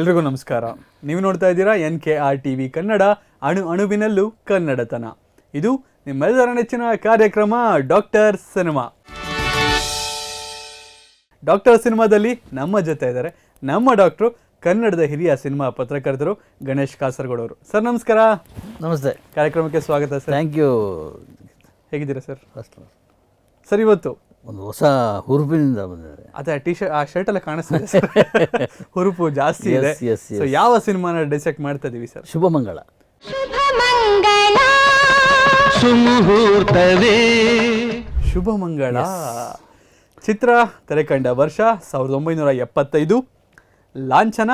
ಎಲ್ರಿಗೂ ನಮಸ್ಕಾರ. ನೀವು ನೋಡ್ತಾ ಇದ್ದೀರಾ N K R T V Kannada ಅಣು ಅಣುವಿನಲ್ಲೂ ಕನ್ನಡತನ. ಇದು ನಿಮ್ಮೆಲ್ಲರ ನೆಚ್ಚಿನ ಕಾರ್ಯಕ್ರಮ ಡಾಕ್ಟರ್ ಸಿನಿಮಾ. ಡಾಕ್ಟರ್ ಸಿನಿಮಾದಲ್ಲಿ ನಮ್ಮ ಜೊತೆ ಇದ್ದಾರೆ ನಮ್ಮ ಡಾಕ್ಟ್ರು ಕನ್ನಡದ ಹಿರಿಯ ಸಿನಿಮಾ ಪತ್ರಕರ್ತರು ಗಣೇಶ್ ಕಾಸರಗೋಡ್ ಅವರು ಸರ್ ನಮಸ್ಕಾರ. ನಮಸ್ತೆ. ಕಾರ್ಯಕ್ರಮಕ್ಕೆ ಸ್ವಾಗತ ಸರ್. ಥ್ಯಾಂಕ್ ಯು ಹೇಗಿದ್ದೀರಾ ಸರ್? ಸರ್ ಇವತ್ತು ಒಂದು ಹೊಸ ಹುರುಪಿನಿಂದ ಬಂದಿದೆ. ಅದೇ ಟಿ ಶರ್ಟ್ ಆ ಶರ್ಟ್ ಎಲ್ಲ ಕಾಣಿಸ್ತದೆ ಸರ್ ಹುರುಪು ಜಾಸ್ತಿ ಇದೆ. ಸೊ ಯಾವ ಸಿನಿಮಾನ ಡಿಸೆಕ್ಟ್ ಮಾಡ್ತಾ ಇದೀವಿ ಸರ್ ಶುಭ ಮಂಗಳ ಶುಭಮಂಗಳ. ಸುಮುಹೂರ್ತವೇ. ಶುಭ ಮಂಗಳ ಚಿತ್ರ ತೆರೆಕಂಡ ವರ್ಷ ಸಾವಿರದ ಒಂಬೈನೂರ ಎಪ್ಪತ್ತೈದು. ಲಾಂಛನ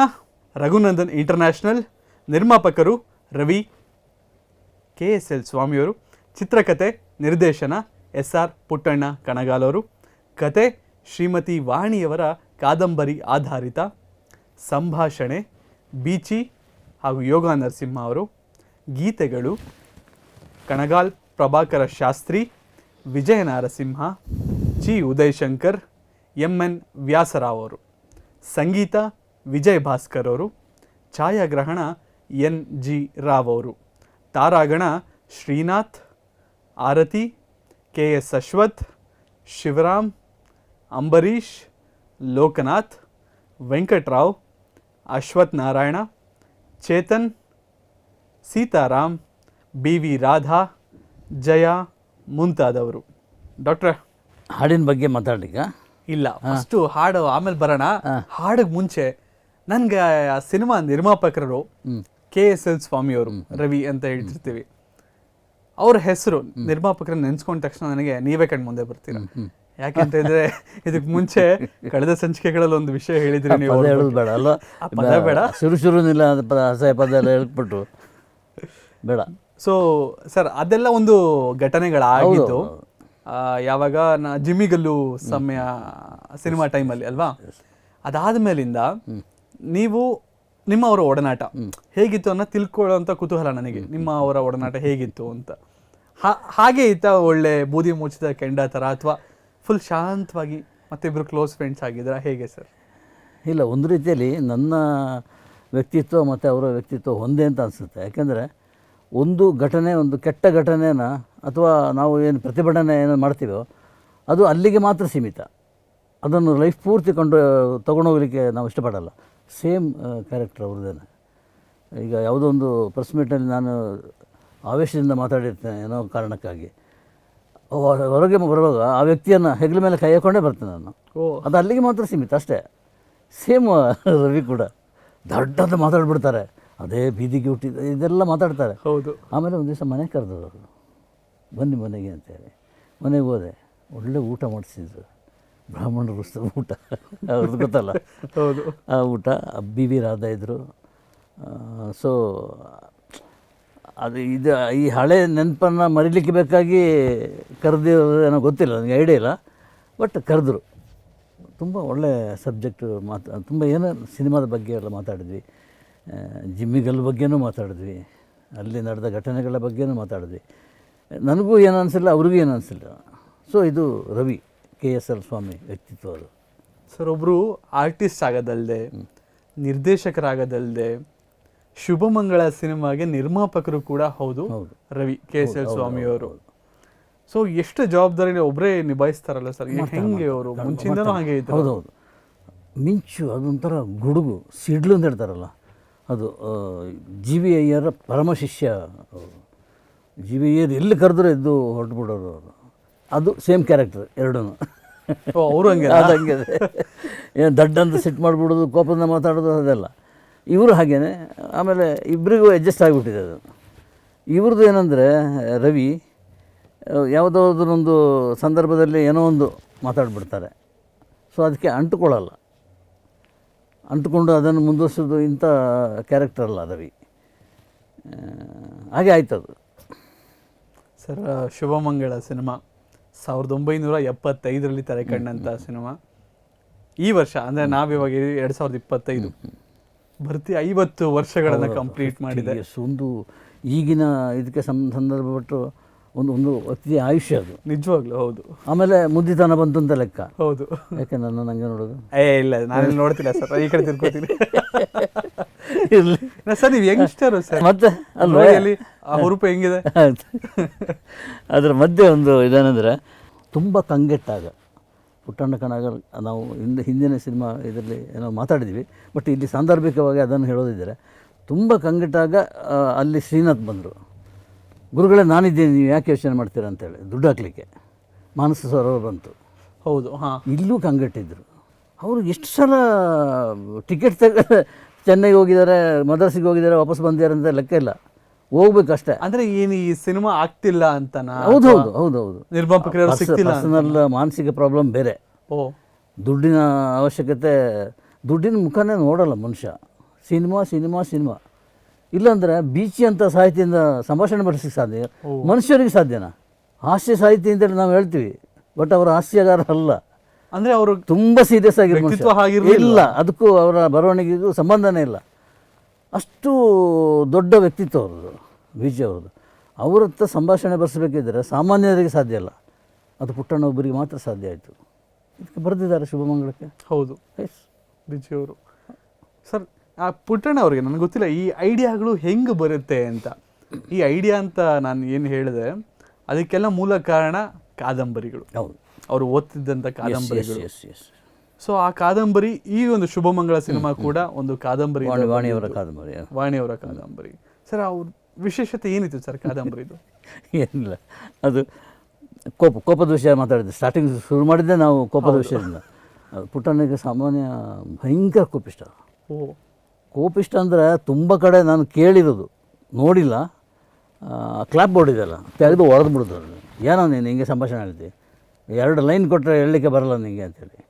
ರಘುನಂದನ್ ಇಂಟರ್ನ್ಯಾಷನಲ್ ನಿರ್ಮಾಪಕರು ರವಿ ಕೆ ಎಸ್ ಎಲ್ ಸ್ವಾಮಿಯವರು. ಚಿತ್ರಕಥೆ ನಿರ್ದೇಶನ ಎಸ್ ಆರ್ ಪುಟ್ಟಣ್ಣ ಕಣಗಾಲವರು ಕತೆ ಶ್ರೀಮತಿ ವಾಣಿಯವರ ಕಾದಂಬರಿ ಆಧಾರಿತ. ಸಂಭಾಷಣೆ ಬೀಚಿ ಹಾಗೂ ಯೋಗ ನರಸಿಂಹ ಅವರು. ಗೀತೆಗಳು Kanagal Prabhakara Shastri, Vijaya Narasimha, G Udayashankar M N Vyasarao ಅವರು. ಸಂಗೀತ ವಿಜಯ್ ಭಾಸ್ಕರ್ ಅವರು. ಛಾಯಾಗ್ರಹಣ ಎನ್. ಜಿ. ರಾವ್ ಅವರು. ತಾರಾಗಣ Srinath, Aarathi K S Ashwath Shivaram Ambareesh Lokanath Venkatarao Ashwath Narayana Chetan Seetharam B V Radha Jaya ಮುಂತಾದವರು. ಡಾಕ್ಟ್ರ. ಹಾಡಿನ ಬಗ್ಗೆ ಮಾತಾಡ್ಲಿಕ್ಕ? ಇಲ್ಲ ಫಸ್ಟು ಹಾಡು ಆಮೇಲೆ ಬರೋಣ. ಹಾಡಿಗೆ ಮುಂಚೆ ನನಗೆ ಆ ಸಿನಿಮಾ ನಿರ್ಮಾಪಕರು ಕೆ ಎಸ್ ಎಲ್ ಸ್ವಾಮಿ ಅವರು ರವಿ ಅಂತ ಹೇಳ್ತಿರ್ತೀವಿ. ಅವ್ರ ಹೆಸರು ನಿರ್ಮಾಪಕರನ್ನ ನೆನ್ಸ್ಕೊಂಡ ತಕ್ಷಣ ನನಗೆ ನೀವೇ ಕಣ್ ಮುಂದೆ ಬರ್ತೀರ? ಯಾಕೆಂತ ಇದ್ರೆ ಇದಕ್ಕೆ ಮುಂಚೆ ಕಳೆದ ಸಂಚಿಕೆಗಳಲ್ಲಿ ಒಂದು ವಿಷಯ ಹೇಳಿದ್ರಿ ನೀವು ಬೇಡ ಅಲ್ಲ ಪದ ಬೇಡ. ಶುರು ಶುರುನಿಲ್ಲ ಅಸಹ್ಯ ಪದ ಎಲ್ಲ ಹೇಳ್ಬಿಟ್ಟು ಬೇಡ. ಸೊ ಸರ್ ಅದೆಲ್ಲ ಒಂದು ಘಟನೆಗಳಾಗಿತ್ತು ಯಾವಾಗ ನಾ ಜಿಮ್ಮಿಗಲ್ಲು ಸಮಯ ಸಿನಿಮಾ ಟೈಮಲ್ಲಿ ಅಲ್ವಾ? ಅದಾದ ಮೇಲಿಂದ ನೀವು ನಿಮ್ಮ ಅವರ ಒಡನಾಟ ಹೇಗಿತ್ತು ಅನ್ನೋ ತಿಳ್ಕೊಳ್ಳೋ ಕುತೂಹಲ ನನಗೆ. ನಿಮ್ಮ ಅವರ ಒಡನಾಟ ಹೇಗಿತ್ತು ಅಂತ. ಹಾಗೆ ಇತ್ತ ಒಳ್ಳೆ ಬೂದಿ ಮುಚ್ಚಿದ ಕೆಂಡ ಥರ ಅಥವಾ ಫುಲ್ ಶಾಂತವಾಗಿ ಮತ್ತಿಬ್ರು ಕ್ಲೋಸ್ ಫ್ರೆಂಡ್ಸ್ ಆಗಿದ್ರ ಹೇಗೆ ಸರ್ ಇಲ್ಲ, ಒಂದು ರೀತಿಯಲ್ಲಿ ನನ್ನ ವ್ಯಕ್ತಿತ್ವ ಮತ್ತು ಅವರ ವ್ಯಕ್ತಿತ್ವ ಒಂದೇ ಅಂತ ಅನಿಸುತ್ತೆ. ಯಾಕೆಂದರೆ ಒಂದು ಘಟನೆ, ಒಂದು ಕೆಟ್ಟ ಘಟನೆನ ಅಥವಾ ನಾವು ಏನು ಪ್ರತಿಭಟನೆ ಏನು ಮಾಡ್ತೀವೋ, ಅದು ಅಲ್ಲಿಗೆ ಮಾತ್ರ ಸೀಮಿತ. ಅದನ್ನು ಲೈಫ್ ಪೂರ್ತಿ ಕೊಂಡು, ತೊಗೊಂಡೋಗ್ಲಿಕ್ಕೆ ನಾವು ಇಷ್ಟಪಡಲ್ಲ. ಸೇಮ್ ಕ್ಯಾರೆಕ್ಟರ್ ಅವ್ರದ್ದೇನೆ. ಈಗ ಯಾವುದೋ ಒಂದು ಪ್ರೆಸ್ ಮೀಟಲ್ಲಿ ನಾನು ಆವೇಶದಿಂದ ಮಾತಾಡಿರ್ತೇನೆ ಏನೋ ಕಾರಣಕ್ಕಾಗಿ. ಹೊರ- ಹೊರಗೆ ಬರುವಾಗ ಆ ವ್ಯಕ್ತಿಯನ್ನು ಹೆಗಲ ಮೇಲೆ ಕೈ ಹಾಕೊಂಡೇ ಬರ್ತೇನೆ ನಾನು. ಓ. ಅದು ಅಲ್ಲಿಗೆ ಮಾತ್ರ ಸೀಮಿತ ಅಷ್ಟೇ. ಸೇಮ್ ರವಿ ಕೂಡ. ದೊಡ್ಡದ ಮಾತಾಡ್ಬಿಡ್ತಾರೆ. ಅದೇ ಬೀದಿಗೆ ಹುಟ್ಟಿದ ಇದೆಲ್ಲ ಮಾತಾಡ್ತಾರೆ. ಹೌದು. ಆಮೇಲೆ ಒಂದು ದಿವಸ ಮನೆ ಕರೆದ್ರು ಅವರು. ಬನ್ನಿ ಮನೆಗೆ ಅಂತೇಳಿ. ಮನೆಗೆ ಹೋದೆ. ಒಳ್ಳೆ ಊಟ ಮಾಡಿಸಿದ್ರು. ಬ್ರಾಹ್ಮಣರು ಊಟ. ಅವ್ರದ್ದು ಗೊತ್ತಲ್ಲ. ಹೌದು. ಆ ಊಟ ಬಿ ವಿ ರಾಧಾ ಇದ್ದರು ಸೊ ಅದು ಇದು ಈ ಹಳೆ ನೆನಪನ್ನು ಮರಿಲಿಕ್ಕೆ ಬೇಕಾಗಿ ಕರೆದಿರೋದು ಏನೋ ಗೊತ್ತಿಲ್ಲ ನನಗೆ ಐಡಿಯಾ ಇಲ್ಲ. ಬಟ್ ಕರೆದ್ರು. ತುಂಬ ಒಳ್ಳೆ ಸಬ್ಜೆಕ್ಟು ಮಾತು ತುಂಬ ಏನೋ ಸಿನಿಮಾದ ಬಗ್ಗೆ ಎಲ್ಲ ಮಾತಾಡಿದ್ವಿ. ಜಿಮ್ಮಿಗಲ್ ಬಗ್ಗೆನೂ ಮಾತಾಡಿದ್ವಿ. ಅಲ್ಲಿ ನಡೆದ ಘಟನೆಗಳ ಬಗ್ಗೆನೂ ಮಾತಾಡಿದ್ವಿ. ನನಗೂ ಏನು ಅನಿಸಿಲ್ಲ ಅವ್ರಿಗೂ ಏನು ಅನಿಸಿಲ್ಲ. ಸೊ ಇದು Ravi K S L Swamy ವ್ಯಕ್ತಿತ್ವ ಅದು. ಸರ್ ಒಬ್ಬರು ಆರ್ಟಿಸ್ಟ್ ಆಗೋದಲ್ಲದೆ ನಿರ್ದೇಶಕರಾಗೋದಲ್ದೆ ಶುಭಮಂಗಳ ಸಿನಿಮಾಗೆ ನಿರ್ಮಾಪಕರು ಕೂಡ ಹೌದು. ಹೌದು. Ravi K S L Swamy ಅವರು ಸೊ ಎಷ್ಟು ಜವಾಬ್ದಾರಿ ಒಬ್ಬರೇ ನಿಭಾಯಿಸ್ತಾರಲ್ಲ ಸರ್? ಹೆಂಗೆ ಅವರು? ಮುಂಚಿಂದನೂ ಹಾಗೆ ಹೌದು ಹೌದೌದು ಮಿಂಚು ಅದೊಂಥರ ಗುಡುಗು ಸಿಡ್ಲು ಅಂತ ಹೇಳ್ತಾರಲ್ಲ. ಅದು ಜಿ ವಿ ಅಯ್ಯರ ಪರಮ ಶಿಷ್ಯ ಜಿ ವಿ ಅಯ್ಯರ್ ಎಲ್ಲಿ ಕರೆದ್ರು ಎದ್ದು ಹೊರಟುಬಿಡೋರು ಅವರು. ಅದು ಸೇಮ್ ಕ್ಯಾರೆಕ್ಟರ್ ಎರಡೂ. ಅವರು ಅವ್ರು ಹಂಗೆ ಅದು ಹಂಗೆ. ಏನು ದಡ್ಡಂತ ಸಿಟ್ ಮಾಡಿಬಿಡೋದು ಕೋಪದಿಂದ ಮಾತಾಡೋದು ಅದೆಲ್ಲ. ಇವರು ಹಾಗೇನೆ ಆಮೇಲೆ ಇಬ್ಬರಿಗೂ ಅಡ್ಜಸ್ಟ್ ಆಗಿಬಿಟ್ಟಿದೆ ಅದು. ಇವ್ರದ್ದು ಏನಂದರೆ ರವಿ ಯಾವುದಾದ್ರೊಂದು ಸಂದರ್ಭದಲ್ಲಿ ಏನೋ ಒಂದು ಮಾತಾಡ್ಬಿಡ್ತಾರೆ. ಸೊ ಅದಕ್ಕೆ ಅಂಟುಕೊಳ್ಳಲ್ಲ. ಅಂಟುಕೊಂಡು ಅದನ್ನು ಮುಂದುವರಿಸೋದು ಇಂಥ ಕ್ಯಾರೆಕ್ಟರ್ ಅಲ್ಲ ರವಿ. ಹಾಗೆ ಆಯ್ತು ಅದು. Sir Shubhamangala cinema. ಸಾವಿರದ ಒಂಬೈನೂರ ಎಪ್ಪತ್ತೈದರಲ್ಲಿ ತೆರೆ ಕಂಡಂಥ ಸಿನಿಮಾ. ಈ ವರ್ಷ ಅಂದರೆ ನಾವಿವಾಗ ಎರಡು ಸಾವಿರದ ಇಪ್ಪತ್ತೈದು. ಭರ್ತಿ ಐವತ್ತು ವರ್ಷಗಳನ್ನು ಕಂಪ್ಲೀಟ್ ಮಾಡಿದೆ. ಒಂದು ಈಗಿನ ಇದಕ್ಕೆ ಸಂ ಸಂದರ್ಭ ಬಿಟ್ಟು ಒಂದು ಒಂದು ಅತಿ ಆಯುಷ್ಯ ಅದು. ನಿಜವಾಗ್ಲೂ ಹೌದು. ಆಮೇಲೆ ಮುದ್ದಿತನ ಬಂತು ಅಂತ ಲೆಕ್ಕ. ಹೌದು. ಯಾಕೆ ನನ್ನ ನಂಗೆ ನೋಡೋದು? ಏ ಇಲ್ಲ ನಾನು ನೋಡ್ತಿಲ್ಲ ಸರ್ ಈ ಕಡೆ ತಿರ್ಕೋತೀನಿ. ಇರ್ಲಿ. ಸರ್ ನೀವು ಯಂಗ್ಸ್ಟರ್ ಸರ್. ಮತ್ತೆ ಅಲ್ಲಿ ಆ ಹುರುಪು ಹೆಂಗಿದೆ? ಅದರ ಮಧ್ಯೆ ಒಂದು ಇದೇನೆಂದರೆ ತುಂಬ ಕಂಗೆಟ್ಟಾಗ ಪುಟ್ಟಣ್ಣ ಕಣಗಲ್ ನಾವು ಹಿಂದೆ ಹಿಂದಿನ ಸಿನಿಮಾ ಇದರಲ್ಲಿ ಏನೋ ಮಾತಾಡಿದ್ವಿ ಬಟ್ ಇಲ್ಲಿ ಸಾಂದರ್ಭಿಕವಾಗಿ ಅದನ್ನು ಹೇಳೋದಿದ್ದರೆ. ತುಂಬ ಕಂಗೆಟ್ಟಾಗ ಆ, ಅಲ್ಲಿ ಶ್ರೀನಾಥ್ ಬಂದರು. ಗುರುಗಳೇ ನಾನಿದ್ದೀನಿ ನೀವು ಯಾಕೆ ಯೋಚನೆ ಮಾಡ್ತೀರಾ ಅಂತೇಳಿ ದುಡ್ಡು ಹಾಕ್ಲಿಕ್ಕೆ. ಮಾನಸ ಸರೋವರ ಬಂತು. ಹೌದು ಹಾಂ. ಇಲ್ಲೂ ಕಂಗೆಟ್ಟಿದ್ದರು ಅವರು ಎಷ್ಟು ಸಲ ಟಿಕೆಟ್ ತೆಗ ಚೆನ್ನೈಗೆ ಹೋಗಿದ್ದಾರೆ ಮದ್ರಾಸಿಗೆ ಹೋಗಿದ್ದಾರೆ ವಾಪಸ್ ಬಂದಿದ್ದಾರೆ ಅಂತ ಲೆಕ್ಕ ಇಲ್ಲ. ಹೋಗ್ಬೇಕಷ್ಟೇ. ಅಂದ್ರೆ ಏನು ಈ ಸಿನಿಮಾ ಆಗ್ತಿಲ್ಲ ಅಂತ ಹೌದು ಹೌದು ಹೌದು ಹೌದು. ನಿರ್ಮಾಪಕರು ಸಿಗ್ತಿಲ್ಲ? ಪರ್ಸನಲ್ ಮಾನಸಿಕ ಪ್ರಾಬ್ಲಮ್ ಬೇರೆ. ಓ. ದುಡ್ಡಿನ ಅವಶ್ಯಕತೆ ದುಡ್ಡಿನ ಮುಖನೇ ನೋಡಲ್ಲ ಮನುಷ್ಯ. Cinema cinema cinema. ಇಲ್ಲಾಂದ್ರೆ ಬೀಚಿ ಅಂತ ಸಾಹಿತ್ಯದಿಂದ ಸಂಭಾಷಣೆ ಮಾಡಿಸಲಿಕ್ಕೆ ಸಾಧ್ಯ? ಮನುಷ್ಯರಿಗೆ ಸಾಧ್ಯನಾ? ಹಾಸ್ಯ ಸಾಹಿತ್ಯ ಅಂತೇಳಿ ನಾವು ಹೇಳ್ತೀವಿ. ಬಟ್ ಅವರ ಹಾಸ್ಯಗಾರ ಅಲ್ಲ. ಅಂದ್ರೆ ಅವರು ತುಂಬಾ ಸೀರಿಯಸ್ ಆಗಿರೋ ವ್ಯಕ್ತಿತ್ವ ಮನುಷ್ಯ. ಹಾಗಿರ್ಲಿಲ್ಲ. ಇಲ್ಲ ಅದಕ್ಕೂ ಅವರ ಬರವಣಿಗೆಗೂ ಸಂಬಂಧನೇ ಇಲ್ಲ. ಅಷ್ಟು ದೊಡ್ಡ ವ್ಯಕ್ತಿತ್ವ ಅವ್ರದ್ದು ವಿಜಯ್ ಅವ್ರದ್ದು. ಅವ್ರ ಹತ್ರ ಸಂಭಾಷಣೆ ಬರೆಸಬೇಕಿದ್ರೆ ಸಾಮಾನ್ಯರಿಗೆ ಸಾಧ್ಯ ಇಲ್ಲ ಅದು ಪುಟ್ಟಣ್ಣ ಒಬ್ಬರಿಗೆ ಮಾತ್ರ ಸಾಧ್ಯ ಆಯಿತು. ಇದಕ್ಕೆ ಬರೆದಿದ್ದಾರೆ ಶುಭಮಂಗಳಕ್ಕೆ ಹೌದು. ಎಸ್ ಬಿಜಿ ಅವರು. ಸರ್ ಆ ಪುಟ್ಟಣ್ಣ ಅವರಿಗೆ ನನಗೆ ಗೊತ್ತಿಲ್ಲ ಈ ಐಡಿಯಾಗಳು ಹೆಂಗೆ ಬರುತ್ತೆ ಅಂತ. ಈ ಐಡಿಯಾ ಅಂತ ನಾನು ಏನು ಹೇಳಿದೆ ಅದಕ್ಕೆಲ್ಲ ಮೂಲ ಕಾರಣ ಕಾದಂಬರಿಗಳು. ಹೌದು. ಅವರು ಓದ್ತಿದ್ದಂಥ ಕಾದಂಬರಿಗಳು. ಎಸ್ ಎಸ್ ಸೊ ಆ ಕಾದಂಬರಿ ಈ ಒಂದು ಶುಭಮಂಗಳ ಸಿನಿಮಾ ಕೂಡ ಒಂದು ಕಾದಂಬರಿ ವಾಣಿ ವಾಣಿಯವರ ಕಾದಂಬರಿ ವಾಣಿಯವರ ಕಾದಂಬರಿ. ಸರ್ ಅವ್ರ ವಿಶೇಷತೆ ಏನಿತ್ತು ಸರ್ ಕಾದಂಬರಿದು? ಏನಿಲ್ಲ. ಅದು ಕೋಪ ಕೋಪದ ವಿಷಯ ಮಾತಾಡಿದ್ದೆ. ಸ್ಟಾರ್ಟಿಂಗ್ ಶುರು ಮಾಡಿದ್ದೆ ನಾವು ಕೋಪದ ವಿಷಯದಿಂದ. ಪುಟ್ಟಣ್ಣಗೆ ಸಾಮಾನ್ಯ ಭಯಂಕರ ಕೋಪಿಷ್ಟ. ಓ. ಕೋಪಿಷ್ಟ ಅಂದರೆ ತುಂಬ ಕಡೆ ನಾನು ಕೇಳಿರೋದು. ನೋಡಿಲ್ಲ. ಕ್ಲಾಪ್ ಬೋರ್ಡ್ ಇದೆಯಲ್ಲ ತೆಗೆದು ಬಿಡೋದು ಏನೋ ನೀನು ಹಿಂಗೆ ಸಂಭಾಷಣೆ ಹೇಳಿದೆ ಎರಡು ಲೈನ್ ಕೊಟ್ಟರೆ ಹೇಳಲಿಕ್ಕೆ ಬರಲ್ಲ ನಿಂಗೆ ಅಂತೇಳಿ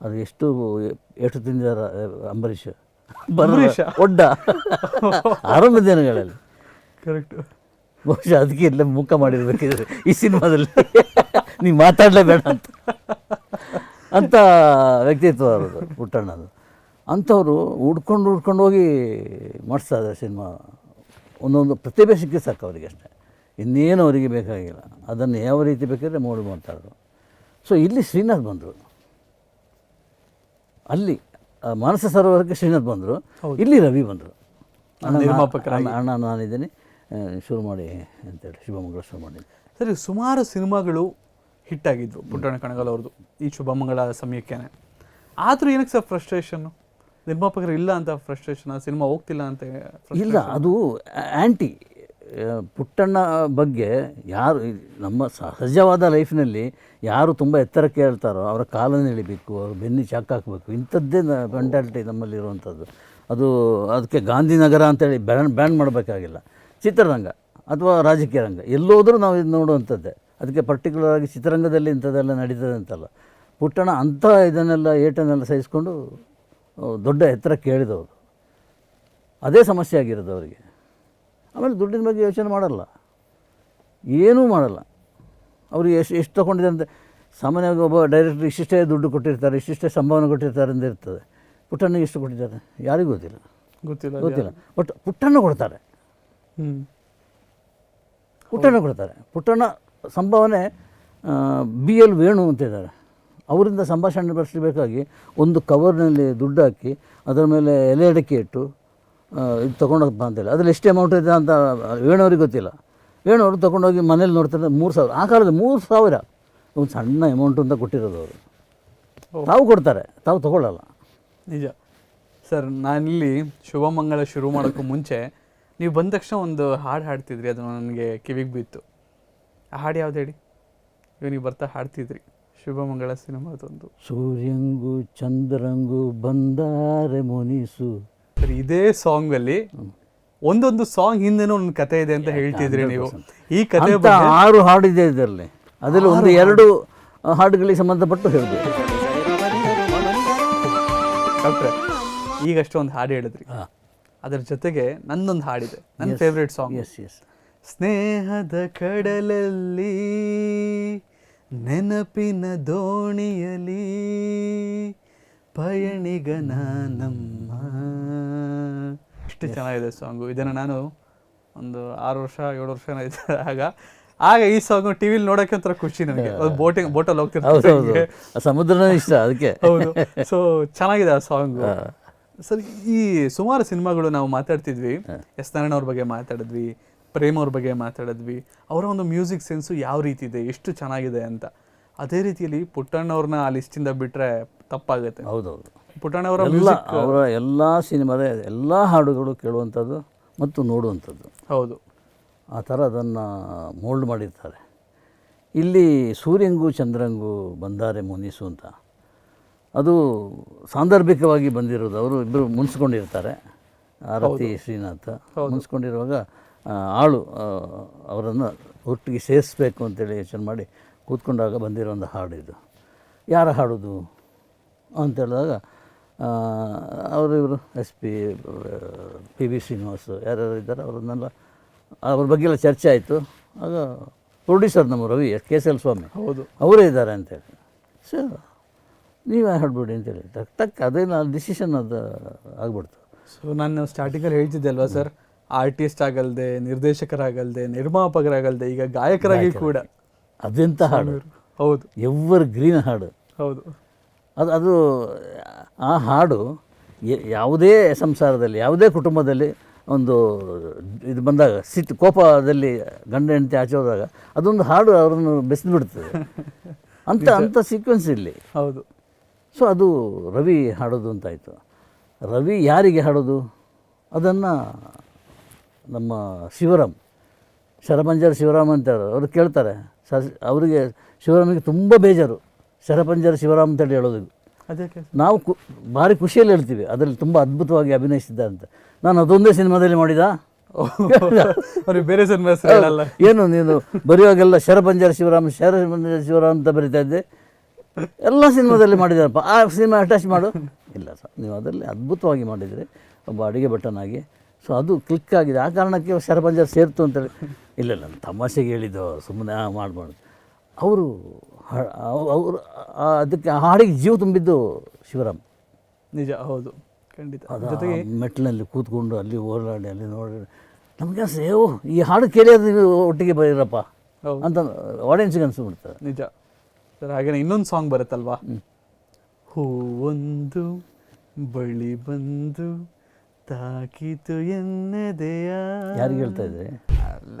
ಅದು ಎಷ್ಟು ಎಷ್ಟು ತಿಂದಿದ್ದಾರೆ ಅಂಬರೀಷ್? ಅಂಬರೀಷ? ಒಡ್ಡ. ಆರಂಭ ದಿನಗಳಲ್ಲಿ. ಕರೆಕ್ಟು ಬಹುಶಃ ಅದಕ್ಕೆ ಎಲ್ಲ ಮುಖ ಮಾಡಿರ್ಬೇಕಿದ್ರೆ ಈ ಸಿನಿಮಾದಲ್ಲಿ. ನೀವು ಮಾತಾಡಲೇಬೇಡ ಅಂತ. ಅಂತ ವ್ಯಕ್ತಿತ್ವ ಅವರು ಪುಟ್ಟಣ್ಣದು ಅಂಥವರು ಹುಡ್ಕೊಂಡು ಹುಡ್ಕೊಂಡು ಹೋಗಿ ಮಾಡಿಸ್ತಾ ಇದ್ದಾರೆ ಸಿನಿಮಾ. ಒಂದೊಂದು ಪ್ರತಿಭೆ ಸಿಕ್ಕಿ ಸಾಕು ಅವರಿಗೆ ಅಷ್ಟೇ. ಇನ್ನೇನು ಅವರಿಗೆ ಬೇಕಾಗಿಲ್ಲ. ಅದನ್ನು ಯಾವ ರೀತಿ ಬೇಕಿದ್ರೆ ಮೋಡಿ ಮಾಡ್ತಾಯಿದ್ರು ಸೊ ಇಲ್ಲಿ ಶ್ರೀನಾಥ್ ಬಂದರು. ಅಲ್ಲಿ ಮಾನಸ ಸರೋವರಕ್ಕೆ ಶ್ರೀನಾಥ್ ಬಂದರು. ಇಲ್ಲಿ ರವಿ ಬಂದರು. ಅಣ್ಣ ನಾನಿದ್ದೀನಿ. ಶುರು ಮಾಡಿ ಅಂತೇಳಿ ಶುಭಮಂಗಳ ಶುರು ಮಾಡಿದ್ದೆ ಸರಿ ಸುಮಾರು ಸಿನಿಮಾಗಳು ಹಿಟ್ ಆಗಿದ್ವು ಪುಟ್ಟಣ್ಣ ಕಣಗಲ್ ಅವ್ರದ್ದು ಈ ಶುಭಮಂಗಳ ಸಮಯಕ್ಕೇನೆ. ಆದರೂ ಏನಕ್ಕೆ ಸರ್ ಫ್ರಸ್ಟ್ರೇಷನ್ನು ನಿರ್ಮಾಪಕರು ಇಲ್ಲ ಅಂತ ಫ್ರಸ್ಟ್ರೇಷನ್ ಆ ಸಿನಿಮಾ ಹೋಗ್ತಿಲ್ಲ ಅಂತ? ಇಲ್ಲ ಅದು ಆ್ಯಂಟಿ ಪುಟ್ಟಣ್ಣ ಬಗ್ಗೆ ಯಾರು ನಮ್ಮ ಸಹಜವಾದ ಲೈಫ್ನಲ್ಲಿ ಯಾರು ತುಂಬ ಎತ್ತರಕ್ಕೆ ಹೇಳ್ತಾರೋ ಅವರ ಕಾಲನ್ನು ಎಳಿಬೇಕು, ಅವ್ರ ಬೆನ್ನಿ ಚಾಕ್ ಹಾಕಬೇಕು. ಇಂಥದ್ದೇ ಮೆಂಟಾಲಿಟಿ ನಮ್ಮಲ್ಲಿರುವಂಥದ್ದು. ಅದು ಅದಕ್ಕೆ ಗಾಂಧಿನಗರ ಅಂತೇಳಿ ಬ್ಯಾನ್ ಬ್ಯಾನ್ ಮಾಡಬೇಕಾಗಿಲ್ಲ. ಚಿತ್ರರಂಗ ಅಥವಾ ರಾಜಕೀಯ ರಂಗ, ಎಲ್ಲೋದ್ರೂ ನಾವು ಇದು ನೋಡುವಂಥದ್ದೇ. ಅದಕ್ಕೆ ಪರ್ಟಿಕ್ಯುಲರ್ ಆಗಿ ಚಿತ್ರರಂಗದಲ್ಲಿ ಇಂಥದ್ದೆಲ್ಲ ನಡೀತದೆ ಅಂತಲ್ಲ. ಪುಟ್ಟಣ ಅಂಥ ಇದನ್ನೆಲ್ಲ ಏಟನ್ನೆಲ್ಲ ಸಹಿಸ್ಕೊಂಡು ದೊಡ್ಡ ಎತ್ತರ ಕೇಳಿದವರು ಅದೇ ಸಮಸ್ಯೆ ಆಗಿರೋದು ಅವರಿಗೆ. ಆಮೇಲೆ ದುಡ್ಡಿನ ಬಗ್ಗೆ ಯೋಚನೆ ಮಾಡಲ್ಲ. ಏನೂ ಮಾಡಲ್ಲ. ಅವರು ಎಷ್ಟು ಎಷ್ಟು ತೊಗೊಂಡಿದೆ ಅಂತ ಸಾಮಾನ್ಯವಾಗಿ ಒಬ್ಬ ಡೈರೆಕ್ಟ್ರ್ ಇಷ್ಟಿಷ್ಟೇ ದುಡ್ಡು ಕೊಟ್ಟಿರ್ತಾರೆ ಇಷ್ಟಿಷ್ಟೇ ಸಂಭಾವನೆ ಕೊಟ್ಟಿರ್ತಾರೆ ಅಂತ ಇರ್ತದೆ. ಪುಟ್ಟಣ್ಣಿಗೆ ಎಷ್ಟು ಕೊಟ್ಟಿದ್ದಾರೆ? ಯಾರಿಗೂ ಗೊತ್ತಿಲ್ಲ. ಗೊತ್ತಿಲ್ಲ ಗೊತ್ತಿಲ್ಲ. ಬಟ್ ಪುಟ್ಟಣ್ಣ ಕೊಡ್ತಾರೆ. ಹ್ಞೂ ಪುಟ್ಟಣ್ಣ ಕೊಡ್ತಾರೆ. ಪುಟ್ಟಣ್ಣ ಸಂಭಾವನೆ ಬಿ ಎಲ್ ವೇಣು ಅಂತಿದ್ದಾರೆ ಅವರಿಂದ ಸಂಭಾಷಣೆ ಬರೆಸಬೇಕಾಗಿ ಒಂದು ಕವರ್ನಲ್ಲಿ ದುಡ್ಡು ಹಾಕಿ ಅದರ ಮೇಲೆ ಎಲೆ ಅಡಿಕೆ ಇಟ್ಟು ಇದು ತೊಗೊಂಡೋಗಪ್ಪ ಅಂತೇಳಿ ಅದ್ರಲ್ಲಿ ಎಷ್ಟು ಅಮೌಂಟ್ ಇದೆ ಅಂತ ವೇಣುವ್ರಿಗೆ ಗೊತ್ತಿಲ್ಲ. ವೇಣುವರು ತೊಗೊಂಡೋಗಿ ಮನೇಲಿ ನೋಡ್ತಾರೆ ಮೂರು ಸಾವಿರ. ಆ ಕಾಲದ ಮೂರು ಸಾವಿರ. ಒಂದು ಸಣ್ಣ ಅಮೌಂಟ್ ಅಂತ ಕೊಟ್ಟಿರೋದು ಅವರು. ತಾವು ಕೊಡ್ತಾರೆ. ತಾವು ತೊಗೊಳ್ಳಲ್ಲ. ನಿಜ. ಸರ್ ನಾನಿಲ್ಲಿ ಶುಭಮಂಗಳ ಶುರು ಮಾಡೋಕ್ಕೂ ಮುಂಚೆ ನೀವು ಬಂದ ತಕ್ಷಣ ಒಂದು ಹಾಡು ಹಾಡ್ತಿದ್ರಿ. ಅದು ನನಗೆ ಕಿವಿಗೆ ಬಿತ್ತು. ಆ ಹಾಡು ಯಾವ್ದು ಹೇಳಿ? ನೀವು ಬರ್ತಾ ಹಾಡ್ತಿದ್ರಿ. ಶುಭಮಂಗಳ ಸಿನಿಮಾದೊಂದು. ಸೂರ್ಯಂಗು ಚಂದ್ರಂಗು ಬಂದಾರೆ ಮುನಿಸು. ಸರ್ ಇದೇ ಸಾಂಗ್ ಅಲ್ಲಿ ಒಂದೊಂದು ಸಾಂಗ್ ಹಿಂದೆನೂ ಒಂದು ಕತೆ ಇದೆ ಅಂತ ಹೇಳ್ತಿದ್ರಿ ನೀವು? ಈ ಕತೆ ಆರು ಹಾಡಿದೆ ಇದರಲ್ಲಿ. ಅದರಲ್ಲಿ ಒಂದು ಎರಡು ಹಾಡುಗಳಿಗೆ ಸಂಬಂಧಪಟ್ಟು ಹೇಳಿದೆ ಡಾಕ್ಟ್ರೆ ಈಗಷ್ಟೇ ಒಂದು ಹಾಡು ಹೇಳಿದ್ರಿ. ಅದರ ಜೊತೆಗೆ ನನ್ನೊಂದು ಹಾಡಿದೆ. ನನ್ನ ಫೇವ್ರೇಟ್ ಸಾಂಗ್ ಎಸ್ ಎಸ್ ಸ್ನೇಹದ ಕಡಲಲ್ಲಿ ನೆನಪಿನ ದೋಣಿಯಲಿ ಪಯಣಿಗನ ನಮ್ಮ. ಇಷ್ಟು ಚೆನ್ನಾಗಿದೆ ಸಾಂಗು. ಇದನ್ನು ನಾನು ಒಂದು ಆರು ವರ್ಷ ಏಳು ವರ್ಷ ಆಗ. ಆಗ ಈ ಸಾಂಗ್ ಟಿ ವಿಲಿ ನೋಡೋಕೆ ಒಂಥರ ಖುಷಿ ನನಗೆ ಬೋಟಿಂಗ್ ಬೋಟಲ್ಲಿ ಹೋಗ್ತಿರ್ತಾರೆ ಸಮುದ್ರನೇ ಇಷ್ಟ ಅದಕ್ಕೆ. ಹೌದು. ಸೊ ಚೆನ್ನಾಗಿದೆ ಆ ಸಾಂಗ್. ಸರ್ ಈ ಸುಮಾರು ಸಿನಿಮಾಗಳು ನಾವು ಮಾತಾಡ್ತಿದ್ವಿ. ಎಸ್ ನಾರಾಯಣ ಅವ್ರ ಬಗ್ಗೆ ಮಾತಾಡಿದ್ವಿ ಪ್ರೇಮ್ ಅವ್ರ ಬಗ್ಗೆ ಮಾತಾಡಿದ್ವಿ. ಅವರ ಒಂದು ಮ್ಯೂಸಿಕ್ ಸೆನ್ಸು ಯಾವ ರೀತಿ ಇದೆ ಎಷ್ಟು ಚೆನ್ನಾಗಿದೆ ಅಂತ. ಅದೇ ರೀತಿಯಲ್ಲಿ ಪುಟ್ಟಣ್ಣವ್ರನ್ನ ಆ ಲಿಸ್ಟಿಂದ ಬಿಟ್ರೆ ತಪ್ಪಾಗುತ್ತೆ. ಹೌದೌದು. ಪುಟ್ಟಣ್ಣವರ ಎಲ್ಲ ಅವರ ಎಲ್ಲ ಸಿನಿಮಾದ ಎಲ್ಲ ಹಾಡುಗಳು ಕೇಳುವಂಥದ್ದು ಮತ್ತು ನೋಡುವಂಥದ್ದು. ಹೌದು. ಆ ಥರ ಅದನ್ನು ಮೋಲ್ಡ್ ಮಾಡಿರ್ತಾರೆ. ಇಲ್ಲಿ ಸೂರ್ಯಂಗು ಚಂದ್ರಂಗು ಬಂದಾರೆ ಮುನಿಸು ಅಂತ. ಅದು ಸಾಂದರ್ಭಿಕವಾಗಿ ಬಂದಿರೋದು. ಅವರು ಇಬ್ಬರು ಮುನ್ಸ್ಕೊಂಡಿರ್ತಾರೆ. ಆರತಿ ಶ್ರೀನಾಥ ಮುನ್ಸ್ಕೊಂಡಿರುವಾಗ ಆಳು ಅವರನ್ನು ಒಟ್ಟಿಗೆ ಸೇರಿಸ್ಬೇಕು ಅಂತೇಳಿ ಯೋಚನೆ ಮಾಡಿ ಕೂತ್ಕೊಂಡಾಗ ಬಂದಿರೋ ಒಂದು ಹಾಡು ಇದು. ಯಾರ ಹಾಡೋದು? ಅಂತ ಹೇಳಿದಾಗ ಅವರು ಇವರು S P P V Srinivas ಯಾರ್ಯಾರು ಇದ್ದಾರೆ ಅವ್ರನ್ನೆಲ್ಲ ಅವ್ರ ಬಗ್ಗೆ ಎಲ್ಲ ಚರ್ಚೆ ಆಯಿತು. ಆಗ ಪ್ರೊಡ್ಯೂಸರ್ ನಮ್ಮ Ravi K S L Swamy ಹೌದು. ಅವರೇ ಇದ್ದಾರೆ ಅಂತೇಳಿ ಸೊ ನೀವೇ ಹಾಡ್ಬಿಡಿ ಅಂತೇಳಿ ಟಕ್ ಟಕ್ ಅದೇನು ಡಿಸಿಷನ್ ಅದು ಆಗ್ಬಿಡ್ತು. ಸೊ ನಾನು ಸ್ಟಾರ್ಟಿಂಗಲ್ಲಿ ಹೇಳ್ತಿದ್ದೆ ಅಲ್ವಾ ಸರ್? ಆರ್ಟಿಸ್ಟ್ ಆಗಲ್ದೆ ನಿರ್ದೇಶಕರಾಗಲ್ದೆ ನಿರ್ಮಾಪಕರಾಗಲ್ದೆ ಈಗ ಗಾಯಕರಾಗಿ ಕೂಡ. ಅದೆಂಥ ಹಾಡು? ಹೌದು. ಎವರ್ ಗ್ರೀನ್ ಹಾಡು. ಹೌದು. ಅದು ಅದು ಆ ಹಾಡು ಯಾವುದೇ ಸಂಸಾರದಲ್ಲಿ ಯಾವುದೇ ಕುಟುಂಬದಲ್ಲಿ ಒಂದು ಇದು ಬಂದಾಗ ಸಿಟ್ಟು ಕೋಪದಲ್ಲಿ ಗಂಡ ಹೆಂಡತಿ ಆಚೆ ಹೋದಾಗ ಅದೊಂದು ಹಾಡು ಅವರನ್ನು ಬೆಸೆದು ಬಿಡ್ತದೆ. ಅಂತ ಅಂಥ ಸೀಕ್ವೆನ್ಸ್ ಇಲ್ಲಿ. ಹೌದು. ಸೊ ಅದು ರವಿ ಹಾಡೋದು ಅಂತಾಯಿತು. ರವಿ ಯಾರಿಗೆ ಹಾಡೋದು? ಅದನ್ನು ನಮ್ಮ ಶಿವರಾಮ್ ಶರಮಂಜರ್ ಶಿವರಾಮ್ ಅಂತ ಅವರು ಕೇಳ್ತಾರೆ. ಸರ್ ಅವರಿಗೆ ಶಿವರಾಮಿಗೆ ತುಂಬ ಬೇಜಾರು. ಶರಪಂಜರ ಶಿವರಾಮ್ ಅಂತೇಳಿ ಹೇಳೋದು. ಅದಕ್ಕೆ ನಾವು ಕು ಭಾರಿ ಖುಷಿಯಲ್ಲಿ ಹೇಳ್ತೀವಿ. ಅದರಲ್ಲಿ ತುಂಬ ಅದ್ಭುತವಾಗಿ ಅಭಿನಯಿಸಿದ್ದ ಅಂತ. ನಾನು ಅದೊಂದೇ ಸಿನಿಮಾದಲ್ಲಿ ಮಾಡಿದ? ಬೇರೆ ಸಿನಿಮಾ ಏನು ನೀನು ಬರೆಯುವಾಗೆಲ್ಲ ಶರಪಂಜರ ಶಿವರಾಮ್ ಶರಪಂಜರ ಶಿವರಾಮ್ ಅಂತ ಬರಿತಾ ಇದ್ದೆ. ಎಲ್ಲ ಸಿನಿಮಾದಲ್ಲಿ ಮಾಡಿದಾರಪ್ಪ ಆ ಸಿನಿಮಾ ಅಟ್ಯಾಚ್ ಮಾಡು. ಇಲ್ಲ ಸರ್ ನೀವು ಅದರಲ್ಲಿ ಅದ್ಭುತವಾಗಿ ಮಾಡಿದರೆ ಒಬ್ಬ ಅಡುಗೆ ಆಗಿ ಸೊ ಅದು ಕ್ಲಿಕ್ ಆಗಿದೆ. ಆ ಕಾರಣಕ್ಕೆ ಶರಪಂಜರ ಸೇರ್ತು ಅಂತೇಳಿ ಇಲ್ಲ ಇಲ್ಲ ನಾನು ತಮಾಷೆಗೆ ಹೇಳಿದ್ದು ಸುಮ್ಮನೆ ಮಾಡ್ಬಾರ್ದು. ಅವರು ಅವರು ಅದಕ್ಕೆ ಆ ಹಾಡಿಗೆ ಜೀವ ತುಂಬಿದ್ದು ಶಿವರಾಮ್. ನಿಜ ಹೌದು. ಖಂಡಿತ. ಜೊತೆಗೆ ಮೆಟ್ಲಲ್ಲಿ ಕೂತ್ಕೊಂಡು ಅಲ್ಲಿ ಓಡಾಡಿ ಅಲ್ಲಿ ನೋಡಿ ನಮಗೆ ಸೇವ್ ಈ ಹಾಡು ನೀವು ಒಟ್ಟಿಗೆ ಬರೀರಪ್ಪ ಅಂತ ಅನ್ಸು ಬಿಡ್ತಾರೆ ನಿಜ. ಸರ್ ಹಾಗೇನೆ ಇನ್ನೊಂದು ಸಾಂಗ್ ಬರುತ್ತಲ್ವಾ? ಒಂದು ಬಳಿ ಬಂದು ತಾಕಿತು ಎನ್ನದೆಯ? ಯಾರಿಗೆ ಹೇಳ್ತಾ ಇದ್ರಿ? ಅಲ್ಲ,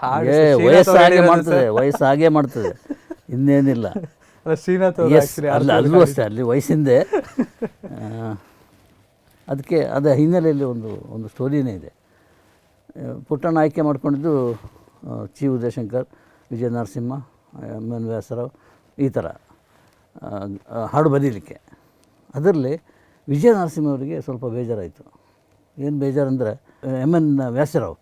ಹಾಡು ಏ ಮಾಡ್ತದೆ ಮಾಡ್ತದೆ ವಯಸ್ಸಾಗೆ ಮಾಡ್ತದೆ. ಇನ್ನೇನಿಲ್ಲ. ಅಲ್ಲ, ಶ್ರೀನಾಥ್ ಅಲ್ಲಿ ಅಲ್ಲೂ ಅಷ್ಟೇ ಅಲ್ಲಿ ವಯಸ್ಸಿಂದೆ. ಅದಕ್ಕೆ ಅದರ ಹಿನ್ನೆಲೆಯಲ್ಲಿ ಒಂದು ಒಂದು ಸ್ಟೋರಿನೇ ಇದೆ. ಪುಟ್ಟಣ್ಣ ಆಯ್ಕೆ ಮಾಡ್ಕೊಂಡಿದ್ದು ಚಿ ಉದಯಶಂಕರ್ ವಿಜಯ ನರಸಿಂಹ ಎಂ ಎನ್ ವ್ಯಾಸರಾವ್ ಈ ಥರ ಹಾಡು ಬರೀಲಿಕ್ಕೆ. ಅದರಲ್ಲಿ ವಿಜಯ ನರಸಿಂಹವರಿಗೆ ಸ್ವಲ್ಪ ಬೇಜಾರಾಯಿತು. ಏನು ಬೇಜಾರಂದರೆ ಎಂ ಎನ್ ವ್ಯಾಸರಾವ್.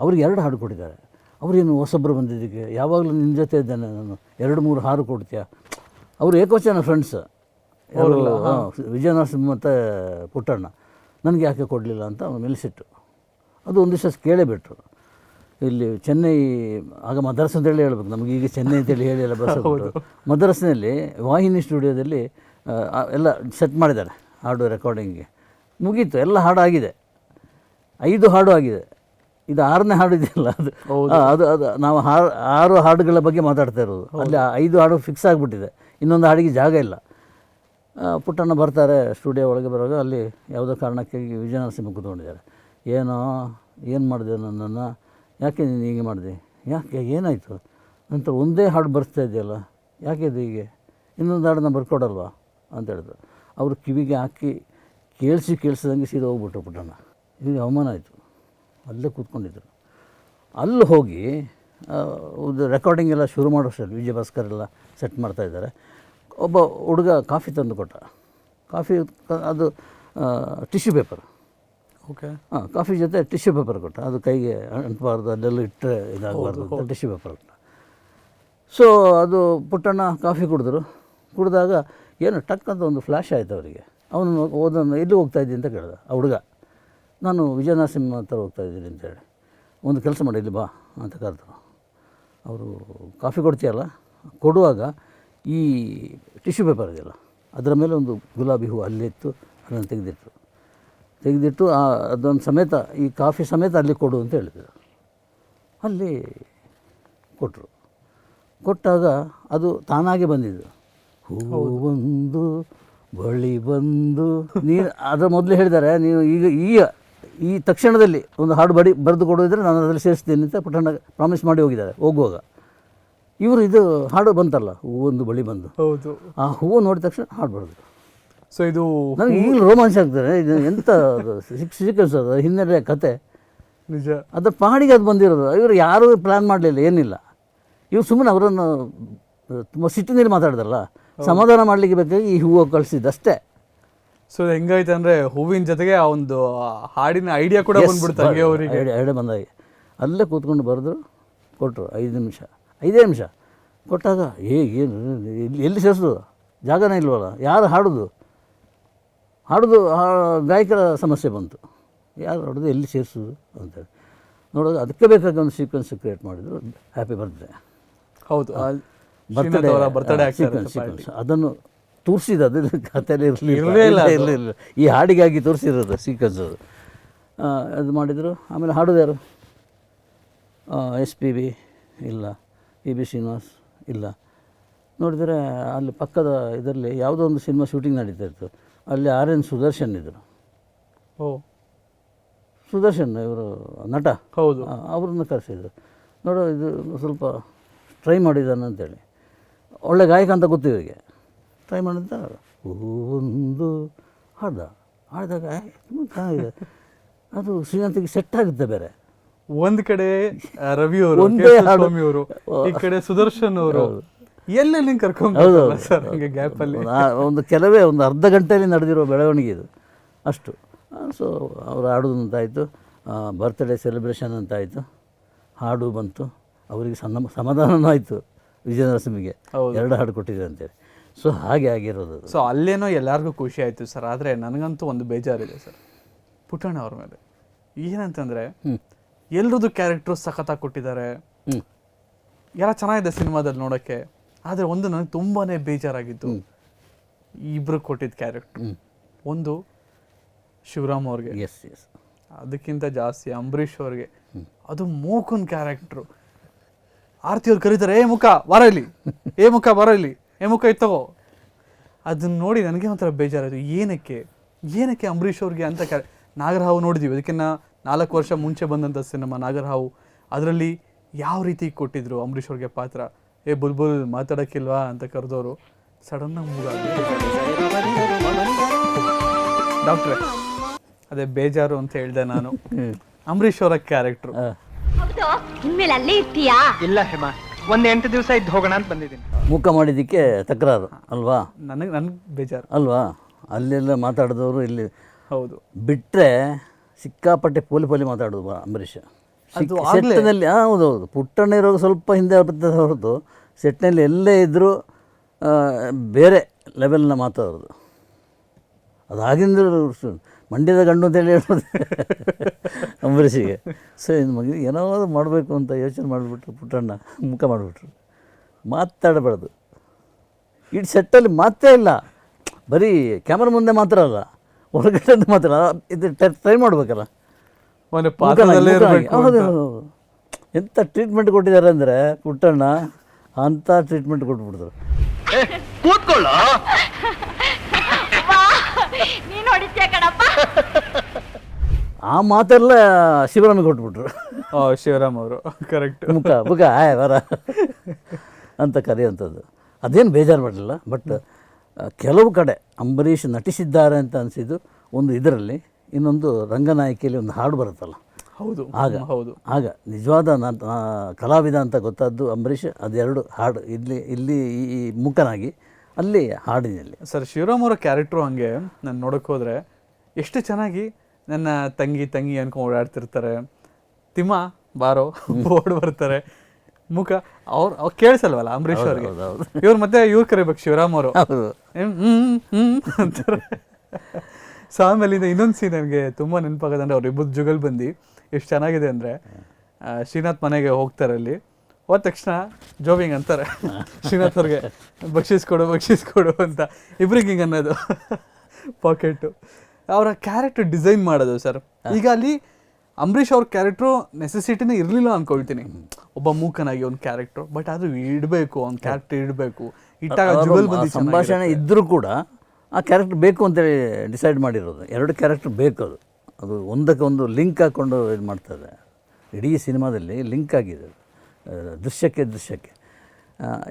ಅವ್ರಿಗೆ ಎರಡು ಹಾಡು ಕೊಟ್ಟಿದ್ದಾರೆ. ಅವರೇನು ಹೊಸೊಬ್ಬರು ಬಂದಿದ್ದಕ್ಕೆ ಯಾವಾಗಲೂ ನಿನ್ನ ಜೊತೆ ಇದ್ದೇನೆ ನಾನು. ಎರಡು ಮೂರು ಹಾಡು ಕೊಡ್ತೀಯಾ? ಅವರು ಏಕವಚನ ಫ್ರೆಂಡ್ಸ್ ಯಾರು ಹಾಂ, ವಿಜಯ ನರಸಿಂಹ ಮತ್ತು ಪುಟ್ಟಣ್ಣ. ನನಗೆ ಯಾಕೆ ಕೊಡಲಿಲ್ಲ ಅಂತ ಅವ್ನು ನಿಲ್ಲಿಸಿಟ್ಟು ಅದು ಒಂದು ದಿವಸ ಕೇಳೇಬಿಟ್ರು. ಇಲ್ಲಿ ಚೆನ್ನೈ ಆಗ ಮದ್ರಾಸ್ ಅಂತೇಳಿ ಹೇಳ್ಬೇಕು. ನಮಗೆ ಈಗ ಚೆನ್ನೈ ಅಂತೇಳಿ ಹೇಳಿ ಎಲ್ಲ ಬಸ್ ಮದ್ರಾಸ್ನಲ್ಲಿ ವಾಹಿನಿ ಸ್ಟುಡಿಯೋದಲ್ಲಿ ಎಲ್ಲ ಸೆಟ್ ಮಾಡಿದ್ದಾರೆ ಹಾಡು ರೆಕಾರ್ಡಿಂಗ್ಗೆ ಮುಗೀತು. ಎಲ್ಲ ಹಾಡು ಆಗಿದೆ. ಐದು ಹಾಡು ಆಗಿದೆ. ಇದು ಆರನೇ ಹಾಡು ಇದೆಯಲ್ಲ ಅದು? ಅದು ಅದು ನಾವು ಹಾರು ಆರು ಹಾಡುಗಳ ಬಗ್ಗೆ ಮಾತಾಡ್ತಾ ಇರೋದು. ಅಲ್ಲಿ ಐದು ಹಾಡು ಫಿಕ್ಸ್ ಆಗಿಬಿಟ್ಟಿದೆ. ಇನ್ನೊಂದು ಹಾಡಿಗೆ ಜಾಗ ಇಲ್ಲ. ಪುಟ್ಟಣ್ಣ ಬರ್ತಾರೆ ಸ್ಟುಡಿಯೋ ಒಳಗೆ ಬರುವಾಗ ಅಲ್ಲಿ ಯಾವುದೋ ಕಾರಣಕ್ಕೆ ವಿಜಯನರಸಿಂಹ ಕೂತ್ಕೊಂಡಿದ್ದಾರೆ. ಏನೋ ಏನು ಮಾಡಿದೆ ನನ್ನನ್ನು? ಯಾಕೆ ನೀನು ಹೀಗೆ ಮಾಡಿದೆ? ಯಾಕೆ ಏನಾಯಿತು? ನಂತರ ಒಂದೇ ಹಾಡು ಬರ್ತಾ ಇದೆಯಲ್ಲ ಯಾಕೆ ಇದು ಹೀಗೆ? ಇನ್ನೊಂದು ಹಾಡನ್ನ ಬರ್ಕೊಡಲ್ವಾ? ಅಂತ ಹೇಳಿದ್ರು. ಅವರು ಕಿವಿಗೆ ಹಾಕಿ ಕೇಳಿಸಿ ಕೇಳಿಸಿದಂಗೆ ಸೀದಾ ಹೋಗ್ಬಿಟ್ರು ಪುಟ್ಟಣ್ಣ. ಇದು ಅವಮಾನ ಆಯಿತು. ಅಲ್ಲೇ ಕೂತ್ಕೊಂಡಿದ್ದರು ಅಲ್ಲಿ ಹೋಗಿ ಒಂದು ರೆಕಾರ್ಡಿಂಗ್ ಎಲ್ಲ ಶುರು ಮಾಡೋಷ್ಟರಲ್ಲಿ ವಿಜಯ ಭಾಸ್ಕರ್ ಎಲ್ಲ ಸೆಟ್ ಮಾಡ್ತಾ ಇದ್ದಾರೆ. ಒಬ್ಬ ಹುಡುಗ ಕಾಫಿ ತಂದು ಕೊಟ್ಟ. ಕಾಫಿ ಅದು ಟಿಶ್ಯೂ ಪೇಪರ್ ಓಕೆ ಹಾಂ ಕಾಫಿ ಜೊತೆ ಟಿಶ್ಯೂ ಪೇಪರ್ ಕೊಟ್ಟ. ಅದು ಕೈಗೆ ಅಂಟಬಾರ್ದು ಅಲ್ಲೆಲ್ಲ ಇಟ್ಟರೆ ಇದಾಗಬಾರ್ದು ಅಂತ ಟಿಶ್ಯೂ ಪೇಪರ್ ಕೊಟ್ಟ. ಸೊ ಅದು ಪುಟ್ಟಣ್ಣ ಕಾಫಿ ಕುಡಿದ್ರು. ಕುಡಿದಾಗ ಏನು ಟಕ್ ಅಂತ ಒಂದು ಫ್ಲ್ಯಾಶ್ ಆಯಿತು ಅವರಿಗೆ. ಅವನು ಓದೋನು ಎಲ್ಲಿ ಹೋಗ್ತಾ ಇದ್ದೀನಿ ಅಂತ ಕೇಳಿದ ಆ ಹುಡುಗ. ನಾನು ವಿಜಯನ ನರಸಿಂಹ ಹತ್ರ ಹೋಗ್ತಾ ಇದ್ದೀನಿ ಅಂತೇಳಿ. ಒಂದು ಕೆಲಸ ಮಾಡಿ ಇಲ್ಲಿ ಬಾ ಅಂತ ಕರೆದ್ರು ಅವರು ಕಾಫಿ ಕೊಡ್ತೀಯಲ್ಲ? ಕೊಡುವಾಗ ಈ ಟಿಶ್ಯೂ ಪೇಪರ್ ಇದೆಯಲ್ಲ ಅದರ ಮೇಲೆ ಒಂದು ಗುಲಾಬಿ ಹೂವು ಅಲ್ಲಿತ್ತು ಅದನ್ನು ತೆಗೆದಿಟ್ಟರು ತೆಗೆದಿಟ್ಟು ಆ ಅದೊಂದು ಸಮೇತ ಈ ಕಾಫಿ ಸಮೇತ ಅಲ್ಲಿ ಕೊಡು ಅಂತ ಹೇಳಿದರು. ಅಲ್ಲಿ ಕೊಟ್ಟರು ಕೊಟ್ಟಾಗ ಅದು ತಾನಾಗೆ ಬಂದಿದ್ದು. ಬಂದು ಬಳಿ ಬಂದು ನೀನು ಅದರ ಮೊದಲು ಹೇಳಿದ್ದಾರೆ ನೀವು ಈಗ ಈಗ ಈ ತಕ್ಷಣದಲ್ಲಿ ಒಂದು ಹಾಡು ಬಡಿ ಬರೆದು ಕೊಡೋದಿದ್ರೆ ನಾನು ಅದರಲ್ಲಿ ಸೇರಿಸ್ತೀನಿ ಅಂತ ಪುಟ್ಟಣ್ಣ ಪ್ರಾಮಿಸ್ ಮಾಡಿ ಹೋಗಿದ್ದಾರೆ ಹೋಗುವಾಗ. ಇವರು ಇದು ಹಾಡು ಬಂತಲ್ಲ ಹೂವೊಂದು ಬಳಿ ಬಂದು. ಹೌದು. ಆ ಹೂವು ನೋಡಿದ ತಕ್ಷಣ ಹಾಡು ಬರೋದು. ಸೊ ಇದು ನನಗೆ ಈಗಲೂ ರೋಮಾಂಚ ಆಗ್ತದೆ ಇದು ಎಂತ ಸೀಕ್ವೆನ್ಸ್ ಅದು ಹಿನ್ನೆಲೆ ಕತೆ. ನಿಜ. ಅದರ ಪಾಡಿಗೆ ಅದು ಬಂದಿರೋದು ಇವರು ಯಾರೂ ಪ್ಲ್ಯಾನ್ ಮಾಡಲಿಲ್ಲ ಏನಿಲ್ಲ. ಇವ್ರು ಸುಮ್ಮನೆ ಅವರನ್ನು ತುಂಬ ಸಿಟ್ಟಿನಲ್ಲಿ ಮಾತಾಡಿದ್ರಲ್ಲ ಸಮಾಧಾನ ಮಾಡಲಿಕ್ಕೆ ಬೇಕಾಗಿ ಈ ಹೂವು ಕಳಿಸಿದ್ದು ಅಷ್ಟೇ ಸೊ ಹೆಂಗಾಯ್ತು ಅಂದರೆ ಹೂವಿನ ಜೊತೆಗೆ ಆ ಒಂದು ಹಾಡಿನ ಐಡಿಯಾ ಕೂಡ ಬಂದ್ಬಿಡ್ತು ಹಂಗೆ ಅವರಿಗೆ. ಐಡಿಯಾ ಬಂದಾಗಿ. ಅಲ್ಲೇ ಕೂತ್ಕೊಂಡು ಬರೆದ್ರು ಕೊಟ್ಟರು ಐದು ನಿಮಿಷ. ಐದೇ ನಿಮಿಷ. ಕೊಟ್ಟಾಗ ಏ ಏನು ಎಲ್ಲಿ ಎಲ್ಲಿ ಸೇರಿಸೋದು? ಜಾಗನೇ ಇಲ್ವಲ್ಲ? ಯಾರು ಹಾಡೋದು? ಹಾಡೋದು ಗಾಯಕರ ಸಮಸ್ಯೆ ಬಂತು. ಯಾರು ಹಾಡೋದು? ಎಲ್ಲಿ ಸೇರಿಸೋದು ಅಂತೇಳಿ ನೋಡೋದು ಅದಕ್ಕೆ ಬೇಕಾದ ಒಂದು ಸೀಕ್ವೆನ್ಸ್ ಕ್ರಿಯೇಟ್ ಮಾಡಿದ್ರು. ಹ್ಯಾಪಿ ಬರ್ತ್ಡೇ ಹೌದು. ಬರ್ತ್ಡೇ ಬರ್ತಡೇ ಸೀಕ್ವೆನ್ಸ್ ಸೀಕ್ವೆನ್ಸ್ ಅದನ್ನು ತೋರಿಸಿದ್ದು ಅದು ಕಥೆಯಲ್ಲಿ ಇರಲಿ ಇರಲಿಲ್ಲ. ಇರಲಿಲ್ಲ. ಈ ಹಾಡಿಗಾಗಿ ತೋರಿಸಿರೋದು ಸೀಕ್ವೆನ್ಸ್ ಅದು. ಅದು ಮಾಡಿದರು. ಆಮೇಲೆ ಹಾಡೋದು ಯಾರು? ಎಸ್ ಪಿ ಬಿ ಇಲ್ಲ. ಪಿ ಬಿ ಶ್ರೀನಿವಾಸ್ ಇಲ್ಲ. ನೋಡಿದರೆ ಅಲ್ಲಿ ಪಕ್ಕದ ಇದರಲ್ಲಿ ಯಾವುದೋ ಒಂದು ಸಿನಿಮಾ ಶೂಟಿಂಗ್ ನಡೀತಾ ಇತ್ತು. ಅಲ್ಲಿ ಆರ್ ಎನ್ ಸುದರ್ಶನ್ ಇದ್ದರು ಓ. ಸುದರ್ಶನ್ ಇವರು ನಟ. ಹೌದು. ಅವ್ರನ್ನ ಕರೆಸಿದ್ರು. ನೋಡು ಇದು ಸ್ವಲ್ಪ ಟ್ರೈ ಮಾಡಿದ್ದಾನೆ ಅಂತೇಳಿ ಒಳ್ಳೆ ಗಾಯಕ ಅಂತ ಗೊತ್ತು ಇವರಿಗೆ. ಟ್ರೈ ಮಾಡಿದ ಒಂದು ಹಾಡ್ದ ಹಾಡಿದಾಗ ತುಂಬ ಚೆನ್ನಾಗಿದೆ. ಅದು ಶ್ರೀನಾಥಿಗೆ ಸೆಟ್ ಆಗುತ್ತೆ ಬೇರೆ. ಒಂದು ಕಡೆ ರವಿ ಅವರು ಒಂದೇ. ಸ್ವಾಮಿ ಅವರು ಈ ಕಡೆ ಸುದರ್ಶನ್ ಅವರು. ಎಲ್ಲೆಲ್ಲಿ ಕರ್ಕೊಂಡು ಸರ್? ಹಂಗೆ ಗ್ಯಾಪಲ್ಲಿ ಒಂದು ಕೆಲವೇ ಒಂದು ಅರ್ಧ ಗಂಟೆಯಲ್ಲಿ ನಡೆದಿರೋ ಬೆಳವಣಿಗೆ ಇದು. ಅಷ್ಟು. ಸೊ ಅವರು ಹಾಡೋದು ಅಂತಾಯಿತು ಬರ್ತ್ಡೇ ಸೆಲೆಬ್ರೇಷನ್ ಅಂತಾಯಿತು. ಹಾಡು ಬಂತು. ಅವರಿಗೆ ಸಣ್ಣ ಸಮಾಧಾನನೂ ಆಯಿತು. ವಿಜಯನರಸಿಂಹಿಗೆ. ಎರಡು ಹಾಡು ಕೊಟ್ಟಿದೆ ಅಂತೇಳಿ ಸೊ ಹಾಗೆ ಆಗಿರೋದು. ಸೊ ಅಲ್ಲೇನೋ ಎಲ್ಲರಿಗೂ ಖುಷಿ ಆಯ್ತು ಸರ್. ಆದ್ರೆ ನನಗಂತೂ ಒಂದು ಬೇಜಾರಿದೆ ಸರ್. ಪುಟ್ಟಣ್ಣ ಅವ್ರ ಮೇಲೆ. ಏನಂತಂದ್ರೆ ಎಲ್ರದ್ದು ಕ್ಯಾರೆಕ್ಟ್ರು ಸಖತ್ತಾಗಿ ಕೊಟ್ಟಿದ್ದಾರೆ. ಎಲ್ಲ ಚೆನ್ನಾಗಿದೆ ಸಿನಿಮಾದಲ್ಲಿ ನೋಡೋಕ್ಕೆ. ಆದರೆ ಒಂದು ನನಗೆ ತುಂಬಾನೇ ಬೇಜಾರಾಗಿತ್ತು. ಇಬ್ರು ಕೊಟ್ಟಿದ್ದ ಕ್ಯಾರೆಕ್ಟ್ರು ಒಂದು ಶಿವರಾಮ್ ಅವ್ರಿಗೆ. ಎಸ್ ಎಸ್ ಅದಕ್ಕಿಂತ ಜಾಸ್ತಿ ಅಂಬರೀಷ್ ಅವ್ರಿಗೆ. ಅದು ಮೂಕುನ್ ಕ್ಯಾರೆಕ್ಟ್ರು ಆರ್ತಿ ಅವ್ರು ಕರೀತಾರೆ ಏ ಮುಖ ಬರ ಇಲ್ಲಿ ಏ ಮುಖ ಬರ ಇಲ್ಲಿ ಏ ಕೈ ತಗೋ. ಅದನ್ನ ನೋಡಿ ನನಗೆ ಒಂಥರ ಬೇಜಾರಾಯಿತು. ಏನಕ್ಕೆ? ಏನಕ್ಕೆ ಅಂಬರೀಷ್ ಅವ್ರಿಗೆ ಅಂತ ಕ ನಾಗರಹಾವು ನೋಡಿದ್ದೀವಿ ಅದಕ್ಕಿಂತ ನಾಲ್ಕು ವರ್ಷ ಮುಂಚೆ ಬಂದಂಥ ಸಿನಿಮಾ ನಾಗರಹಾವು. ಅದರಲ್ಲಿ ಯಾವ ರೀತಿ ಕೊಟ್ಟಿದ್ರು ಅಂಬರೀಷ್ ಅವ್ರಿಗೆ ಪಾತ್ರ? ಏ ಬುಲ್ಬುಲ್ ಮಾತಾಡೋಕ್ಕಿಲ್ವಾ ಅಂತ ಕರೆದವರು. ಸಡನ್ನಾಗಿ ಮೂಗ ಡಾಕ್ಟ್ರೆ ಅದೇ ಬೇಜಾರು ಅಂತ ಹೇಳ್ದೆ ನಾನು. ಅಂಬರೀಷ್ ಅವರ ಕ್ಯಾರೆಕ್ಟ್ರು. ಇನ್ಮೇಲೆ ಅಲ್ಲೇ ಇರ್ತೀಯಾ? ಇಲ್ಲ ಹೇಮ. ಒಂದ್ ಎಂಟು ದಿವಸ ಇದ್ದು ಹೋಗೋಣ ಅಂತ ಬಂದಿದ್ದೀನಿ. ಮುಖ ಮಾಡಿದ್ದಕ್ಕೆ ತಕರಾರು ಅಲ್ವಾ? ನನಗೆ ನನಗೆ ಬೇಜಾರು. ಅಲ್ವಾ? ಅಲ್ಲೆಲ್ಲ ಮಾತಾಡಿದವರು ಇಲ್ಲಿ ಹೌದು. ಬಿಟ್ಟರೆ ಸಿಕ್ಕಾಪಟ್ಟೆ ಪೋಲಿ ಪೋಲಿ ಮಾತಾಡೋದು ಬಾ ಅಂಬರೀಷ್. ಅದು ಆಗ್ಲೇ- ಸೆಟ್ನಲ್ಲಿ ಹೌದು ಹೌದು. ಪುಟ್ಟಣ್ಣ ಇರೋದು ಸ್ವಲ್ಪ ಹಿಂದೆ ಬರ್ತದೆ ಹೊರತು ಸೆಟ್ನಲ್ಲಿ ಎಲ್ಲೇ ಇದ್ದರೂ ಬೇರೆ ಲೆವೆಲ್ನ ಮಾತಾಡೋದು. ಅದು ಮಂಡ್ಯದ ಗಂಡು ಅಂತೇಳಿ ಹೇಳೋದು ಅಂಬರೀಷಿಗೆ. ಸೊ ಇದು ಮಗ ಏನಾದ್ರು ಮಾಡಬೇಕು ಅಂತ ಯೋಚನೆ ಮಾಡಿಬಿಟ್ರು ಪುಟ್ಟಣ್ಣ ಮುಖ ಮಾಡಿಬಿಟ್ರು. ಮಾತಾಡಬಾರ್ದು. ಇಡೀ ಸೆಟ್ಟಲ್ಲಿ ಮಾತೇ ಇಲ್ಲ. ಬರೀ ಕ್ಯಾಮ್ರ ಮುಂದೆ ಮಾತ್ರ ಅಲ್ಲ ಹೊರಗಡೆ ಮಾತ್ರ ಇದು ಟ್ರೈ ಮಾಡ್ಬೇಕಲ್ಲ. ಹೌದು. ಎಂಥ ಟ್ರೀಟ್ಮೆಂಟ್ ಕೊಟ್ಟಿದ್ದಾರೆ ಅಂದರೆ ಪುಟ್ಟಣ್ಣ ಅಂಥ ಟ್ರೀಟ್ಮೆಂಟ್ ಕೊಟ್ಬಿಡ್ತಾರೆ ಹೊಡಿತೀಯ ಕಣಪ್ಪ. ಆ ಮಾತೆಲ್ಲ ಶಿವರಾಮಿಗೆ ಕೊಟ್ಬಿಟ್ರು. ಶಿವರಾಮ್ ಅವರು. ಕರೆಕ್ಟ್ ಮುಖ ಮುಖ ಆಯ್ ಬರ ಅಂತ ಕರೆಯುವಂಥದ್ದು. ಅದೇನು ಬೇಜಾರು ಮಾಡಲಿಲ್ಲ ಬಟ್ ಕೆಲವು ಕಡೆ ಅಂಬರೀಷ್ ನಟಿಸಿದ್ದಾರೆ ಅಂತ ಅನಿಸಿದ್ದು ಒಂದು ಇದರಲ್ಲಿ ಇನ್ನೊಂದು ರಂಗನಾಯಕಿಯಲ್ಲಿ ಒಂದು ಹಾಡು ಬರುತ್ತಲ್ಲ. ಹೌದು ಆಗ ಹೌದು. ಆಗ ನಿಜವಾದ ಕಲಾವಿದ ಅಂತ ಗೊತ್ತಾದ್ದು ಅಂಬರೀಷ್ ಅದೆರಡು ಹಾಡು ಇಲ್ಲಿ ಇಲ್ಲಿ ಈ ಮುಖನಾಗಿ. ಅಲ್ಲಿ ಹಾಡಿನಲ್ಲಿ. ಸರ್ ಶಿವರಾಮ್ ಅವರ ಕ್ಯಾರೆಕ್ಟ್ರು ಹಂಗೆ ನಾನು ನೋಡಕ್ಕೆ ಹೋದರೆ ಎಷ್ಟು ಚೆನ್ನಾಗಿ ನನ್ನ ತಂಗಿ ತಂಗಿ ಅನ್ಕೊಂಡು ಓಡಾಡ್ತಿರ್ತಾರೆ. ತಿಮ್ಮ ಬಾರೋ ಓಡ್ ಬರ್ತಾರೆ. ಮುಖ ಅವ್ರು ಅವ್ರು ಕೇಳಿಸಲ್ವಲ್ಲ ಅಂಬರೀಷ್ ಅವ್ರಿಗೆ. ಇವ್ರು ಮತ್ತೆ ಇವ್ರು ಕರಿಬೇಕು ಶಿವರಾಮ್ ಅವರು. ಅಂತಾರೆ ಸೊ ಆಮೇಲೆ ಇದು ಇನ್ನೊಂದು ಸೀನ್ ನನಗೆ ತುಂಬ ನೆನಪಾಗದಂದ್ರೆ ಅವ್ರಿಬ್ಬರು ಜುಗಲ್ ಬಂದು ಎಷ್ಟು ಚೆನ್ನಾಗಿದೆ ಅಂದರೆ ಶ್ರೀನಾಥ್ ಮನೆಗೆ ಹೋಗ್ತಾರೆ ಅಲ್ಲಿ. ಹೋದ ತಕ್ಷಣ ಜೋಬಿಂಗ್ ಅಂತಾರೆ. ಶ್ರೀನಾಥ್ ಅವ್ರಿಗೆ ಬಕ್ಷೀಸ್ ಕೊಡು ಬಕ್ಷೀಸ್ ಕೊಡು ಅಂತ. ಇಬ್ರಿಗೆ ಹಿಂಗೆ ಅನ್ನೋದು. ಪಾಕೆಟು ಅವರ ಕ್ಯಾರೆಕ್ಟರ್ ಡಿಸೈನ್ ಮಾಡೋದು ಸರ್. ಈಗ ಅಲ್ಲಿ ಅಂಬರೀಷ್ ಅವ್ರ ಕ್ಯಾರೆಕ್ಟ್ರು ನೆಸೆಸಿಟಿನೇ ಇರಲಿಲ್ಲ ಅನ್ಕೊಳ್ತೀನಿ. ಒಬ್ಬ ಮೂಕನಾಗಿ ಒಂದು ಕ್ಯಾರೆಕ್ಟ್ರು ಬಟ್ ಅದು ಇಡಬೇಕು ಒಂದು ಕ್ಯಾರೆಕ್ಟರ್ ಇಡಬೇಕು. ಇಟ್ಟಾಗ ಜುಗಲ್ ಬಂದು ಸಂಭಾಷಣೆ ಇದ್ದರೂ ಕೂಡ ಆ ಕ್ಯಾರೆಕ್ಟರ್ ಬೇಕು ಅಂತೇಳಿ ಡಿಸೈಡ್ ಮಾಡಿರೋದು. ಎರಡು ಕ್ಯಾರೆಕ್ಟರ್ ಬೇಕು ಅದು. ಅದು ಒಂದಕ್ಕೆ ಒಂದು ಲಿಂಕ್ ಹಾಕ್ಕೊಂಡು ಇದು ಮಾಡ್ತದೆ ಇಡೀ ಸಿನಿಮಾದಲ್ಲಿ ಲಿಂಕ್ ಆಗಿದೆ ಅದು. ದೃಶ್ಯಕ್ಕೆ ದೃಶ್ಯಕ್ಕೆ.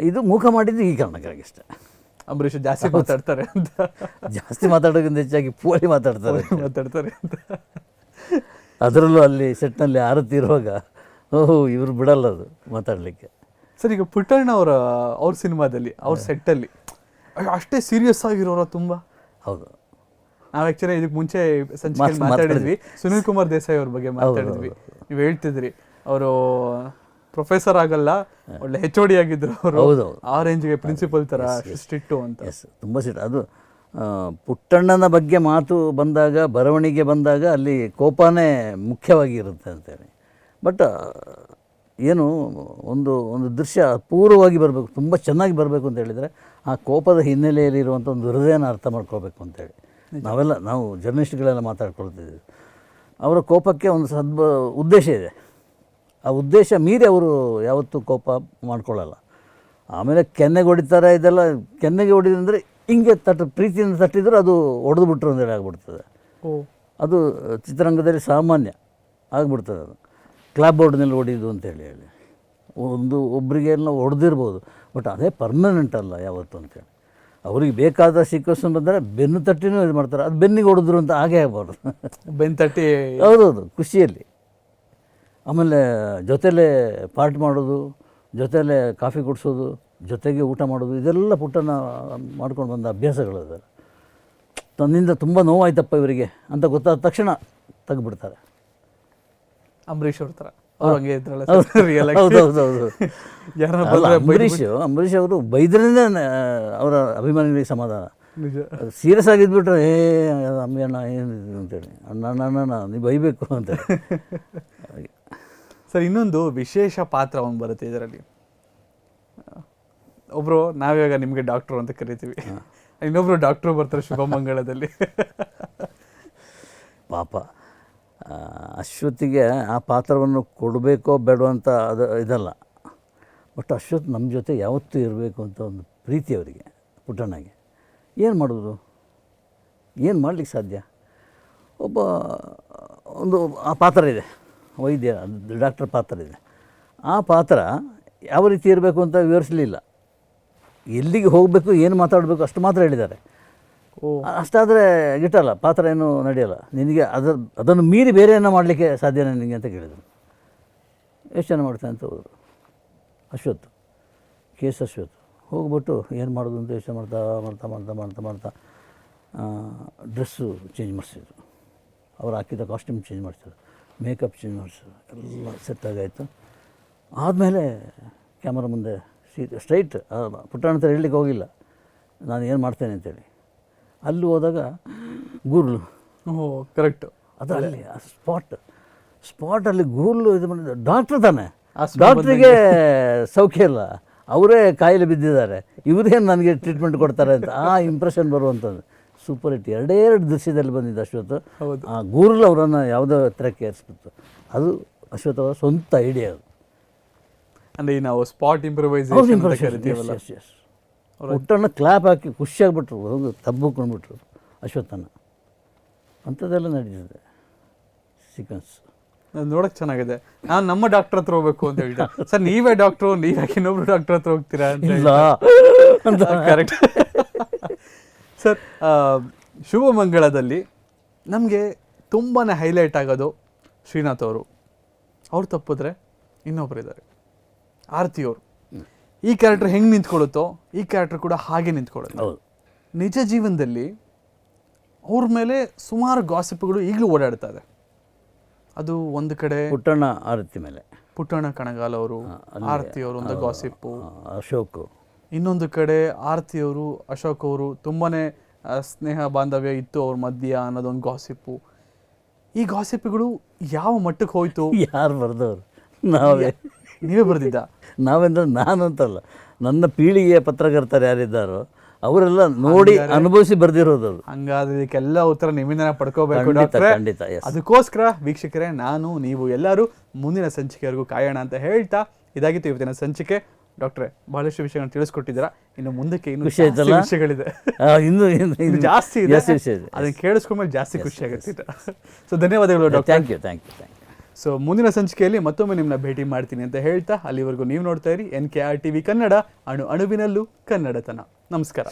ಇದು ಮೂಕ ಮಾಡಿದ್ದು ಈ ಕಾರಣಕ್ಕಾಗಿ ಅಷ್ಟೇ. ಅಂಬರೀಷ್ ಜಾಸ್ತಿ ಮಾತಾಡ್ತಾರೆ ಅಂತ. ಜಾಸ್ತಿ ಮಾತಾಡೋಕ್ಕಿಂತ ಹೆಚ್ಚಾಗಿ ಪೋಲಿ ಮಾತಾಡ್ತಾರೆ ಮಾತಾಡ್ತಾರೆ ಅಂತ. ಅದರಲ್ಲೂ ಅಲ್ಲಿ ಸೆಟ್ನಲ್ಲಿ ಆರತಿ ಇರುವಾಗ ಓಹೋ ಇವರು ಬಿಡಲ್ಲ ಅದು ಮಾತಾಡಲಿಕ್ಕೆ. ಸರ್ ಈಗ ಪುಟ್ಟಣ್ಣ ಅವರ ಅವ್ರ ಸಿನಿಮಾದಲ್ಲಿ ಅವ್ರ ಸೆಟ್ಟಲ್ಲಿ ಅಷ್ಟೇ ಸೀರಿಯಸ್ ಆಗಿರೋರ ತುಂಬಾ? ಹೌದು. ನಾವು ಆ್ಯಕ್ಚುಲಿ ಇದಕ್ಕೆ ಮುಂಚೆ ಸಂಚಿಕೆ ಮಾತಾಡಿದ್ವಿ. ಸುನಿಲ್ ಕುಮಾರ್ ದೇಸಾಯಿ ಅವ್ರ ಬಗ್ಗೆ ಮಾತಾಡಿದ್ವಿ. ನೀವು ಹೇಳ್ತಿದ್ರಿ ಅವರು ಪ್ರೊಫೆಸರ್ ಆಗಲ್ಲ ಒಳ್ಳೆ ಹೆಚ್ ಡಿ ಆಗಿದ್ದರು ಅವರು. ಹೌದು. ಆ ರೇಂಜ್ಗೆ ಪ್ರಿನ್ಸಿಪಲ್ ಥರ ಸ್ಟ್ರಿಕ್ಟು ಅಂತ. ಎಸ್ ತುಂಬ ಸಿಟ್ಟು ಅದು ಪುಟ್ಟಣ್ಣನ ಬಗ್ಗೆ ಮಾತು ಬಂದಾಗ ಬರವಣಿಗೆ ಬಂದಾಗ ಅಲ್ಲಿ ಕೋಪನೇ ಮುಖ್ಯವಾಗಿ ಇರುತ್ತೆ ಅಂತೇಳಿ. ಬಟ್ ಏನು ಒಂದು ಒಂದು ದೃಶ್ಯ ಅಪೂರ್ವವಾಗಿ ಬರಬೇಕು ತುಂಬ ಚೆನ್ನಾಗಿ ಬರಬೇಕು ಅಂತ ಹೇಳಿದರೆ ಆ ಕೋಪದ ಹಿನ್ನೆಲೆಯಲ್ಲಿ ಇರುವಂಥ ಒಂದು ಹೃದಯನ ಅರ್ಥ ಮಾಡ್ಕೋಬೇಕು ಅಂತೇಳಿ. ನಾವೆಲ್ಲ ನಾವು ಜರ್ನಲಿಸ್ಟ್ಗಳೆಲ್ಲ ಮಾತಾಡ್ಕೊಳ್ತಿದ್ದೀವಿ. ಅವರ ಕೋಪಕ್ಕೆ ಒಂದು ಸದ್ಬ ಉದ್ದೇಶ ಇದೆ. ಆ ಉದ್ದೇಶ ಮೀರಿ ಅವರು ಯಾವತ್ತೂ ಕೋಪ ಮಾಡ್ಕೊಳ್ಳಲ್ಲ. ಆಮೇಲೆ ಕೆನ್ನೆಗೆ ಹೊಡಿತಾರೆ ಇದೆಲ್ಲ ಕೆನ್ನೆಗೆ ಹೊಡಿದಂದರೆ ಹಿಂಗೆ ತಟ್ಟ ಪ್ರೀತಿಯಿಂದ ತಟ್ಟಿದ್ರೆ ಅದು ಹೊಡೆದು ಬಿಟ್ರು ಅಂದರೆ ಆಗ್ಬಿಡ್ತದೆ. ಓ. ಅದು ಚಿತ್ರರಂಗದಲ್ಲಿ ಸಾಮಾನ್ಯ ಆಗಿಬಿಡ್ತದೆ ಅದು. ಕ್ಲಾಬ್ ಬೋರ್ಡ್ನಲ್ಲಿ ಹೊಡೆಯೋದು ಅಂತೇಳಿ ಹೇಳಿ ಒಂದು ಒಬ್ಬರಿಗೆ ಎಲ್ಲ ಹೊಡೆದಿರ್ಬೋದು. ಬಟ್ ಅದೇ ಪರ್ಮನೆಂಟ್ ಅಲ್ಲ ಯಾವತ್ತು ಅಂತೇಳಿ ಅವ್ರಿಗೆ ಬೇಕಾದ ಸೀಕ್ವೆನ್ಸ್ ಬಂದರೆ ಬೆನ್ನು ತಟ್ಟಿನೂ ಇದು ಮಾಡ್ತಾರೆ. ಅದು ಬೆನ್ನಿಗೆ ಹೊಡೆದ್ರು ಅಂತ ಹಾಗೆ ಆಗ್ಬಾರ್ದು. ಬೆನ್ನು ತಟ್ಟಿ ಹೌದೌದು ಖುಷಿಯಲ್ಲಿ. ಆಮೇಲೆ ಜೊತೆಲೇ ಪಾರ್ಟ್ ಮಾಡೋದು ಜೊತೆಲೇ ಕಾಫಿ ಕುಡಿಸೋದು ಜೊತೆಗೆ ಊಟ ಮಾಡೋದು ಇದೆಲ್ಲ ಪುಟ್ಟನ ಮಾಡ್ಕೊಂಡು ಬಂದ ಅಭ್ಯಾಸಗಳು ಅದೆಲ್ಲ ತನ್ನಿಂದ ತುಂಬ ನೋವಾಯ್ತಪ್ಪ ಇವರಿಗೆ ಅಂತ ಗೊತ್ತಾದ ತಕ್ಷಣ ತೆಗ್ಬಿಡ್ತಾರೆ ಅಂಬರೀಷ್ ಅವ್ರ ಥರ. ಅಂಬರೀಷ್ ಅಂಬರೀಷ್ ಅವರು ಬೈದ್ರಿಂದ ಅವರ ಅಭಿಮಾನಿಗಳಿಗೆ ಸಮಾಧಾನ. ಸೀರಿಯಸ್ ಆಗಿದ್ಬಿಟ್ರೆ ಏ ಅಮ್ಮಣ್ಣ ಏನು ಅಂತೇಳಿ. ಅಣ್ಣ ಅಣ್ಣ ಅಣ್ಣ ನೀವು ಬೈಬೇಕು ಹಾಗೆ. ಸರ್ ಇನ್ನೊಂದು ವಿಶೇಷ ಪಾತ್ರ ಒಂದು ಬರುತ್ತೆ ಇದರಲ್ಲಿ. ಒಬ್ಬರು ನಾವಿವಾಗ ನಿಮಗೆ ಡಾಕ್ಟರ್ ಅಂತ ಕರಿತೀವಿ. ಇನ್ನೊಬ್ರು ಡಾಕ್ಟರ್ ಬರ್ತಾರೆ ಶುಭಮಂಗಳದಲ್ಲಿ. ಪಾಪ ಅಶ್ವತಿಗೆ ಆ ಪಾತ್ರವನ್ನು ಕೊಡಬೇಕೋ ಬೇಡೋ ಅಂತ ಅದು ಇದಲ್ಲ. ಬಟ್ ಅಶ್ವತ್ ನಮ್ಮ ಜೊತೆ ಯಾವತ್ತೂ ಇರಬೇಕು ಅಂತ ಒಂದು ಪ್ರೀತಿ ಅವರಿಗೆ ಪುಟ್ಟಣ್ಣಗೆ. ಏನು ಮಾಡೋದು? ಏನು ಮಾಡಲಿಕ್ಕೆ ಸಾಧ್ಯ? ಒಬ್ಬ ಒಂದು ಆ ಪಾತ್ರ ಇದೆ. ವೈದ್ಯ ಡಾಕ್ಟರ್ ಪಾತ್ರ ಇದೆ. ಆ ಪಾತ್ರ ಯಾವ ರೀತಿ ಇರಬೇಕು ಅಂತ ವಿವರಿಸಲಿಲ್ಲ. ಎಲ್ಲಿಗೆ ಹೋಗಬೇಕು ಏನು ಮಾತಾಡಬೇಕು ಅಷ್ಟು ಮಾತ್ರ ಹೇಳಿದ್ದಾರೆ. ಓ. ಅಷ್ಟಾದರೆ ಗಿಟ್ಟಲ್ಲ ಪಾತ್ರ ಏನು ನಡೆಯಲ್ಲ. ನಿನಗೆ ಅದರ ಅದನ್ನು ಮೀರಿ ಬೇರೆ ಏನೋ ಮಾಡಲಿಕ್ಕೆ ಸಾಧ್ಯನೇ ನಿನಗೆ ಅಂತ ಕೇಳಿದರು. ಯೋಚನೆ ಮಾಡ್ತಾನೆ ಅಂತ ಹೋದರು. ಅಶ್ವತ್ ಕೆ ಎಸ್ ಅಶ್ವತ್ ಹೋಗ್ಬಿಟ್ಟು ಏನು ಮಾಡೋದು ಅಂತ ಯೋಚನೆ ಮಾಡ್ತಾ ಮಾಡ್ತಾ ಮಾಡ್ತಾ ಮಾಡ್ತಾ ಮಾಡ್ತಾ ಡ್ರೆಸ್ಸು ಚೇಂಜ್ ಮಾಡಿಸಿದ್ರು. ಅವ್ರು ಹಾಕಿದ ಕಾಸ್ಟ್ಯೂಮ್ ಚೇಂಜ್ ಮಾಡಿಸಿದ್ರು. ಮೇಕಪ್ ಚೇಂಜ್ ಎಲ್ಲ ಸೆಟ್ ಆಗಾಯಿತು. ಆದಮೇಲೆ ಕ್ಯಾಮರಾ ಮುಂದೆ ಸೀಟ್ ಸ್ಟ್ರೈಟ್ ಪುಟ್ಟಣ ಹತ್ರ ಹೇಳಲಿಕ್ಕೆ ಹೋಗಿಲ್ಲ. ನಾನು ಏನು ಮಾಡ್ತೇನೆ ಅಂತೇಳಿ. ಅಲ್ಲಿ ಹೋದಾಗ ಗೂರ್ಲು. ಓ ಕರೆಕ್ಟ್ ಅದು ಅಲ್ಲಿ ಆ ಸ್ಪಾಟ್ ಸ್ಪಾಟಲ್ಲಿ ಗೂರ್ಲು ಇದು ಮಾಡಿದ ಡಾಕ್ಟ್ರ್ ತಾನೆ. ಡಾಕ್ಟ್ರಿಗೆ ಸೌಖ್ಯ ಇಲ್ಲ. ಅವರೇ ಕಾಯಿಲೆ ಬಿದ್ದಿದ್ದಾರೆ. ಇವರೇನು ನನಗೆ ಟ್ರೀಟ್ಮೆಂಟ್ ಕೊಡ್ತಾರೆ ಅಂತ ಆ ಇಂಪ್ರೆಷನ್ ಬರುವಂಥದ್ದು. ಸೂಪರ್ ಹಿಟ್ ಎರಡೇ ಎರಡು ದೃಶ್ಯದಲ್ಲಿ ಬಂದಿದ್ದು ಅಶ್ವಥ್. ಆ ಗೂರ್ಲ್ ಅವರನ್ನು ಯಾವುದೋ ಎತ್ತರಕ್ಕೆ ಏರಿಸ್ಬಿಟ್ಟು ಅದು ಅಶ್ವಥ್ ಅವರ ಸ್ವಂತ ಐಡಿಯಾ ಅದು. ಅಂದರೆ ಈ ನಾವು ಸ್ಪಾಟ್ ಎಸ್ ಒಟ್ಟನ್ನು ಕ್ಲಾಪ್ ಹಾಕಿ ಖುಷಿಯಾಗ್ಬಿಟ್ರು ಹೋಗಿ ತಬ್ಬುಕೊಂಡ್ಬಿಟ್ರು ಅಶ್ವತ್ಥನ ಅಂಥದ್ದೆಲ್ಲ ನಡೀತದೆ. ಸೀಕ್ವೆನ್ಸ್ ನೋಡಕ್ ಚೆನ್ನಾಗಿದೆ. ನಾನು ನಮ್ಮ ಡಾಕ್ಟರ್ ಹತ್ರ ಹೋಗ್ಬೇಕು ಅಂತ ಹೇಳಿದೆ. ಸರ್ ನೀವೇ ಡಾಕ್ಟ್ರು ನೀವ್ಯಾಕೆ ಇನ್ನೊಬ್ರು ಡಾಕ್ಟರ್ ಹತ್ರ ಹೋಗ್ತೀರಾ ಅಂತ ಕರೆಕ್ಟ್ ಸರ್ ಶುಭಮಂಗಳದಲ್ಲಿ ನಮಗೆ ತುಂಬಾ ಹೈಲೈಟ್ ಆಗೋದು ಶ್ರೀನಾಥ್ ಅವರು. ಅವ್ರು ತಪ್ಪಿದ್ರೆ ಇನ್ನೊಬ್ರು ಇದ್ದಾರೆ ಆರತಿ ಅವರು. ಈ ಕ್ಯಾರೆಕ್ಟರ್ ಹೆಂಗೆ ನಿಂತ್ಕೊಳ್ಳುತ್ತೋ ಈ ಕ್ಯಾರೆಕ್ಟರ್ ಕೂಡ ಹಾಗೆ ನಿಂತ್ಕೊಳ್ಳುತ್ತೆ. ನಿಜ ಜೀವನದಲ್ಲಿ ಅವ್ರ ಮೇಲೆ ಸುಮಾರು ಗಾಸಿಪ್ಗಳು ಈಗಲೂ ಓಡಾಡ್ತಾ ಇದೆ. ಅದು ಒಂದು ಕಡೆ ಪುಟ್ಟಣ್ಣ ಆರತಿ ಮೇಲೆ. ಪುಟ್ಟಣ್ಣ ಕಣಗಾಲ್ ಅವರು ಆರತಿ ಅವರು ಒಂದು ಗಾಸಿಪ್ಪು ಅಶೋಕ್. ಇನ್ನೊಂದು ಕಡೆ ಆರತಿ ಅವರು ಅಶೋಕ್ ಅವರು ತುಂಬಾ ಸ್ನೇಹ ಬಾಂಧವ್ಯ ಇತ್ತು ಅವ್ರ ಮಧ್ಯ ಅನ್ನೋದೊಂದು ಗಾಸಿಪ್ಪು ಈ ಗಾಸಿಪ್ಗಳು ಯಾವ ಮಟ್ಟಕ್ಕೆ ಹೋಯ್ತು? ಯಾರು ಬರೆದವ್ರು? ನಾವೇ. ನೀವೇ ಬರೆದಿದ್ದ? ನಾವೆಂದ್ರೆ ನಾನು ಅಂತಲ್ಲ ನನ್ನ ಪೀಳಿಗೆಯ ಪತ್ರಕರ್ತರು ಯಾರಿದ್ದಾರೋ ಅವರೆಲ್ಲ ನೋಡಿ ಅನುಭವಿಸಿ ಬರ್ದಿರೋದು ಹಂಗಾದ್ರೆ ಇದಕ್ಕೆಲ್ಲ ಉತ್ತರ ನಿಮ್ಮಿಂದ ಪಡ್ಕೋಬೇಕು ಖಂಡಿತ. ಅದಕ್ಕೋಸ್ಕರ ವೀಕ್ಷಕರೇ ನಾನು ನೀವು ಎಲ್ಲರೂ ಮುಂದಿನ ಸಂಚಿಕೆವರೆಗೂ ಕಾಯೋಣ ಅಂತ ಹೇಳ್ತಾ ಇದಾಗಿತ್ತು ಇವತ್ತಿನ ಸಂಚಿಕೆ. ಡಾಕ್ಟ್ರೆ ಬಹಳಷ್ಟು ವಿಷಯಗಳನ್ನು ತಿಳಿಸ್ಕೊಟ್ಟಿದ್ದೀರಾ. ಇನ್ನು ಮುಂದಕ್ಕೆ ಇನ್ನು ವಿಷಯ ವಿಷಯಗಳಿದೆ. ಇನ್ನು ಇನ್ನು ಜಾಸ್ತಿ ಇದೆ. ಜಾಸ್ತಿ ವಿಷಯ ಇದೆ. ಅದನ್ನು ಕೇಳಿಸ್ಕೊಂಡ್ಮೇಲೆ ಜಾಸ್ತಿ ಖುಷಿ ಆಗುತ್ತೆ ಸೊ ಧನ್ಯವಾದಗಳು doctor. Thank you thank you thank you so ಮುಂದಿನ ಸಂಚಿಕೆಯಲ್ಲಿ ಮತ್ತೊಮ್ಮೆ ನಿಮ್ಮನ್ನ ಭೇಟಿ ಮಾಡ್ತೀನಿ ಅಂತ ಹೇಳ್ತಾ ಅಲ್ಲಿವರೆಗೂ ನೀವು ನೋಡ್ತಾ ಇರಿ N K R T V Kannada ಅಣು ಅಣುವಿನಲ್ಲೂ ಕನ್ನಡತನ. ನಮಸ್ಕಾರ.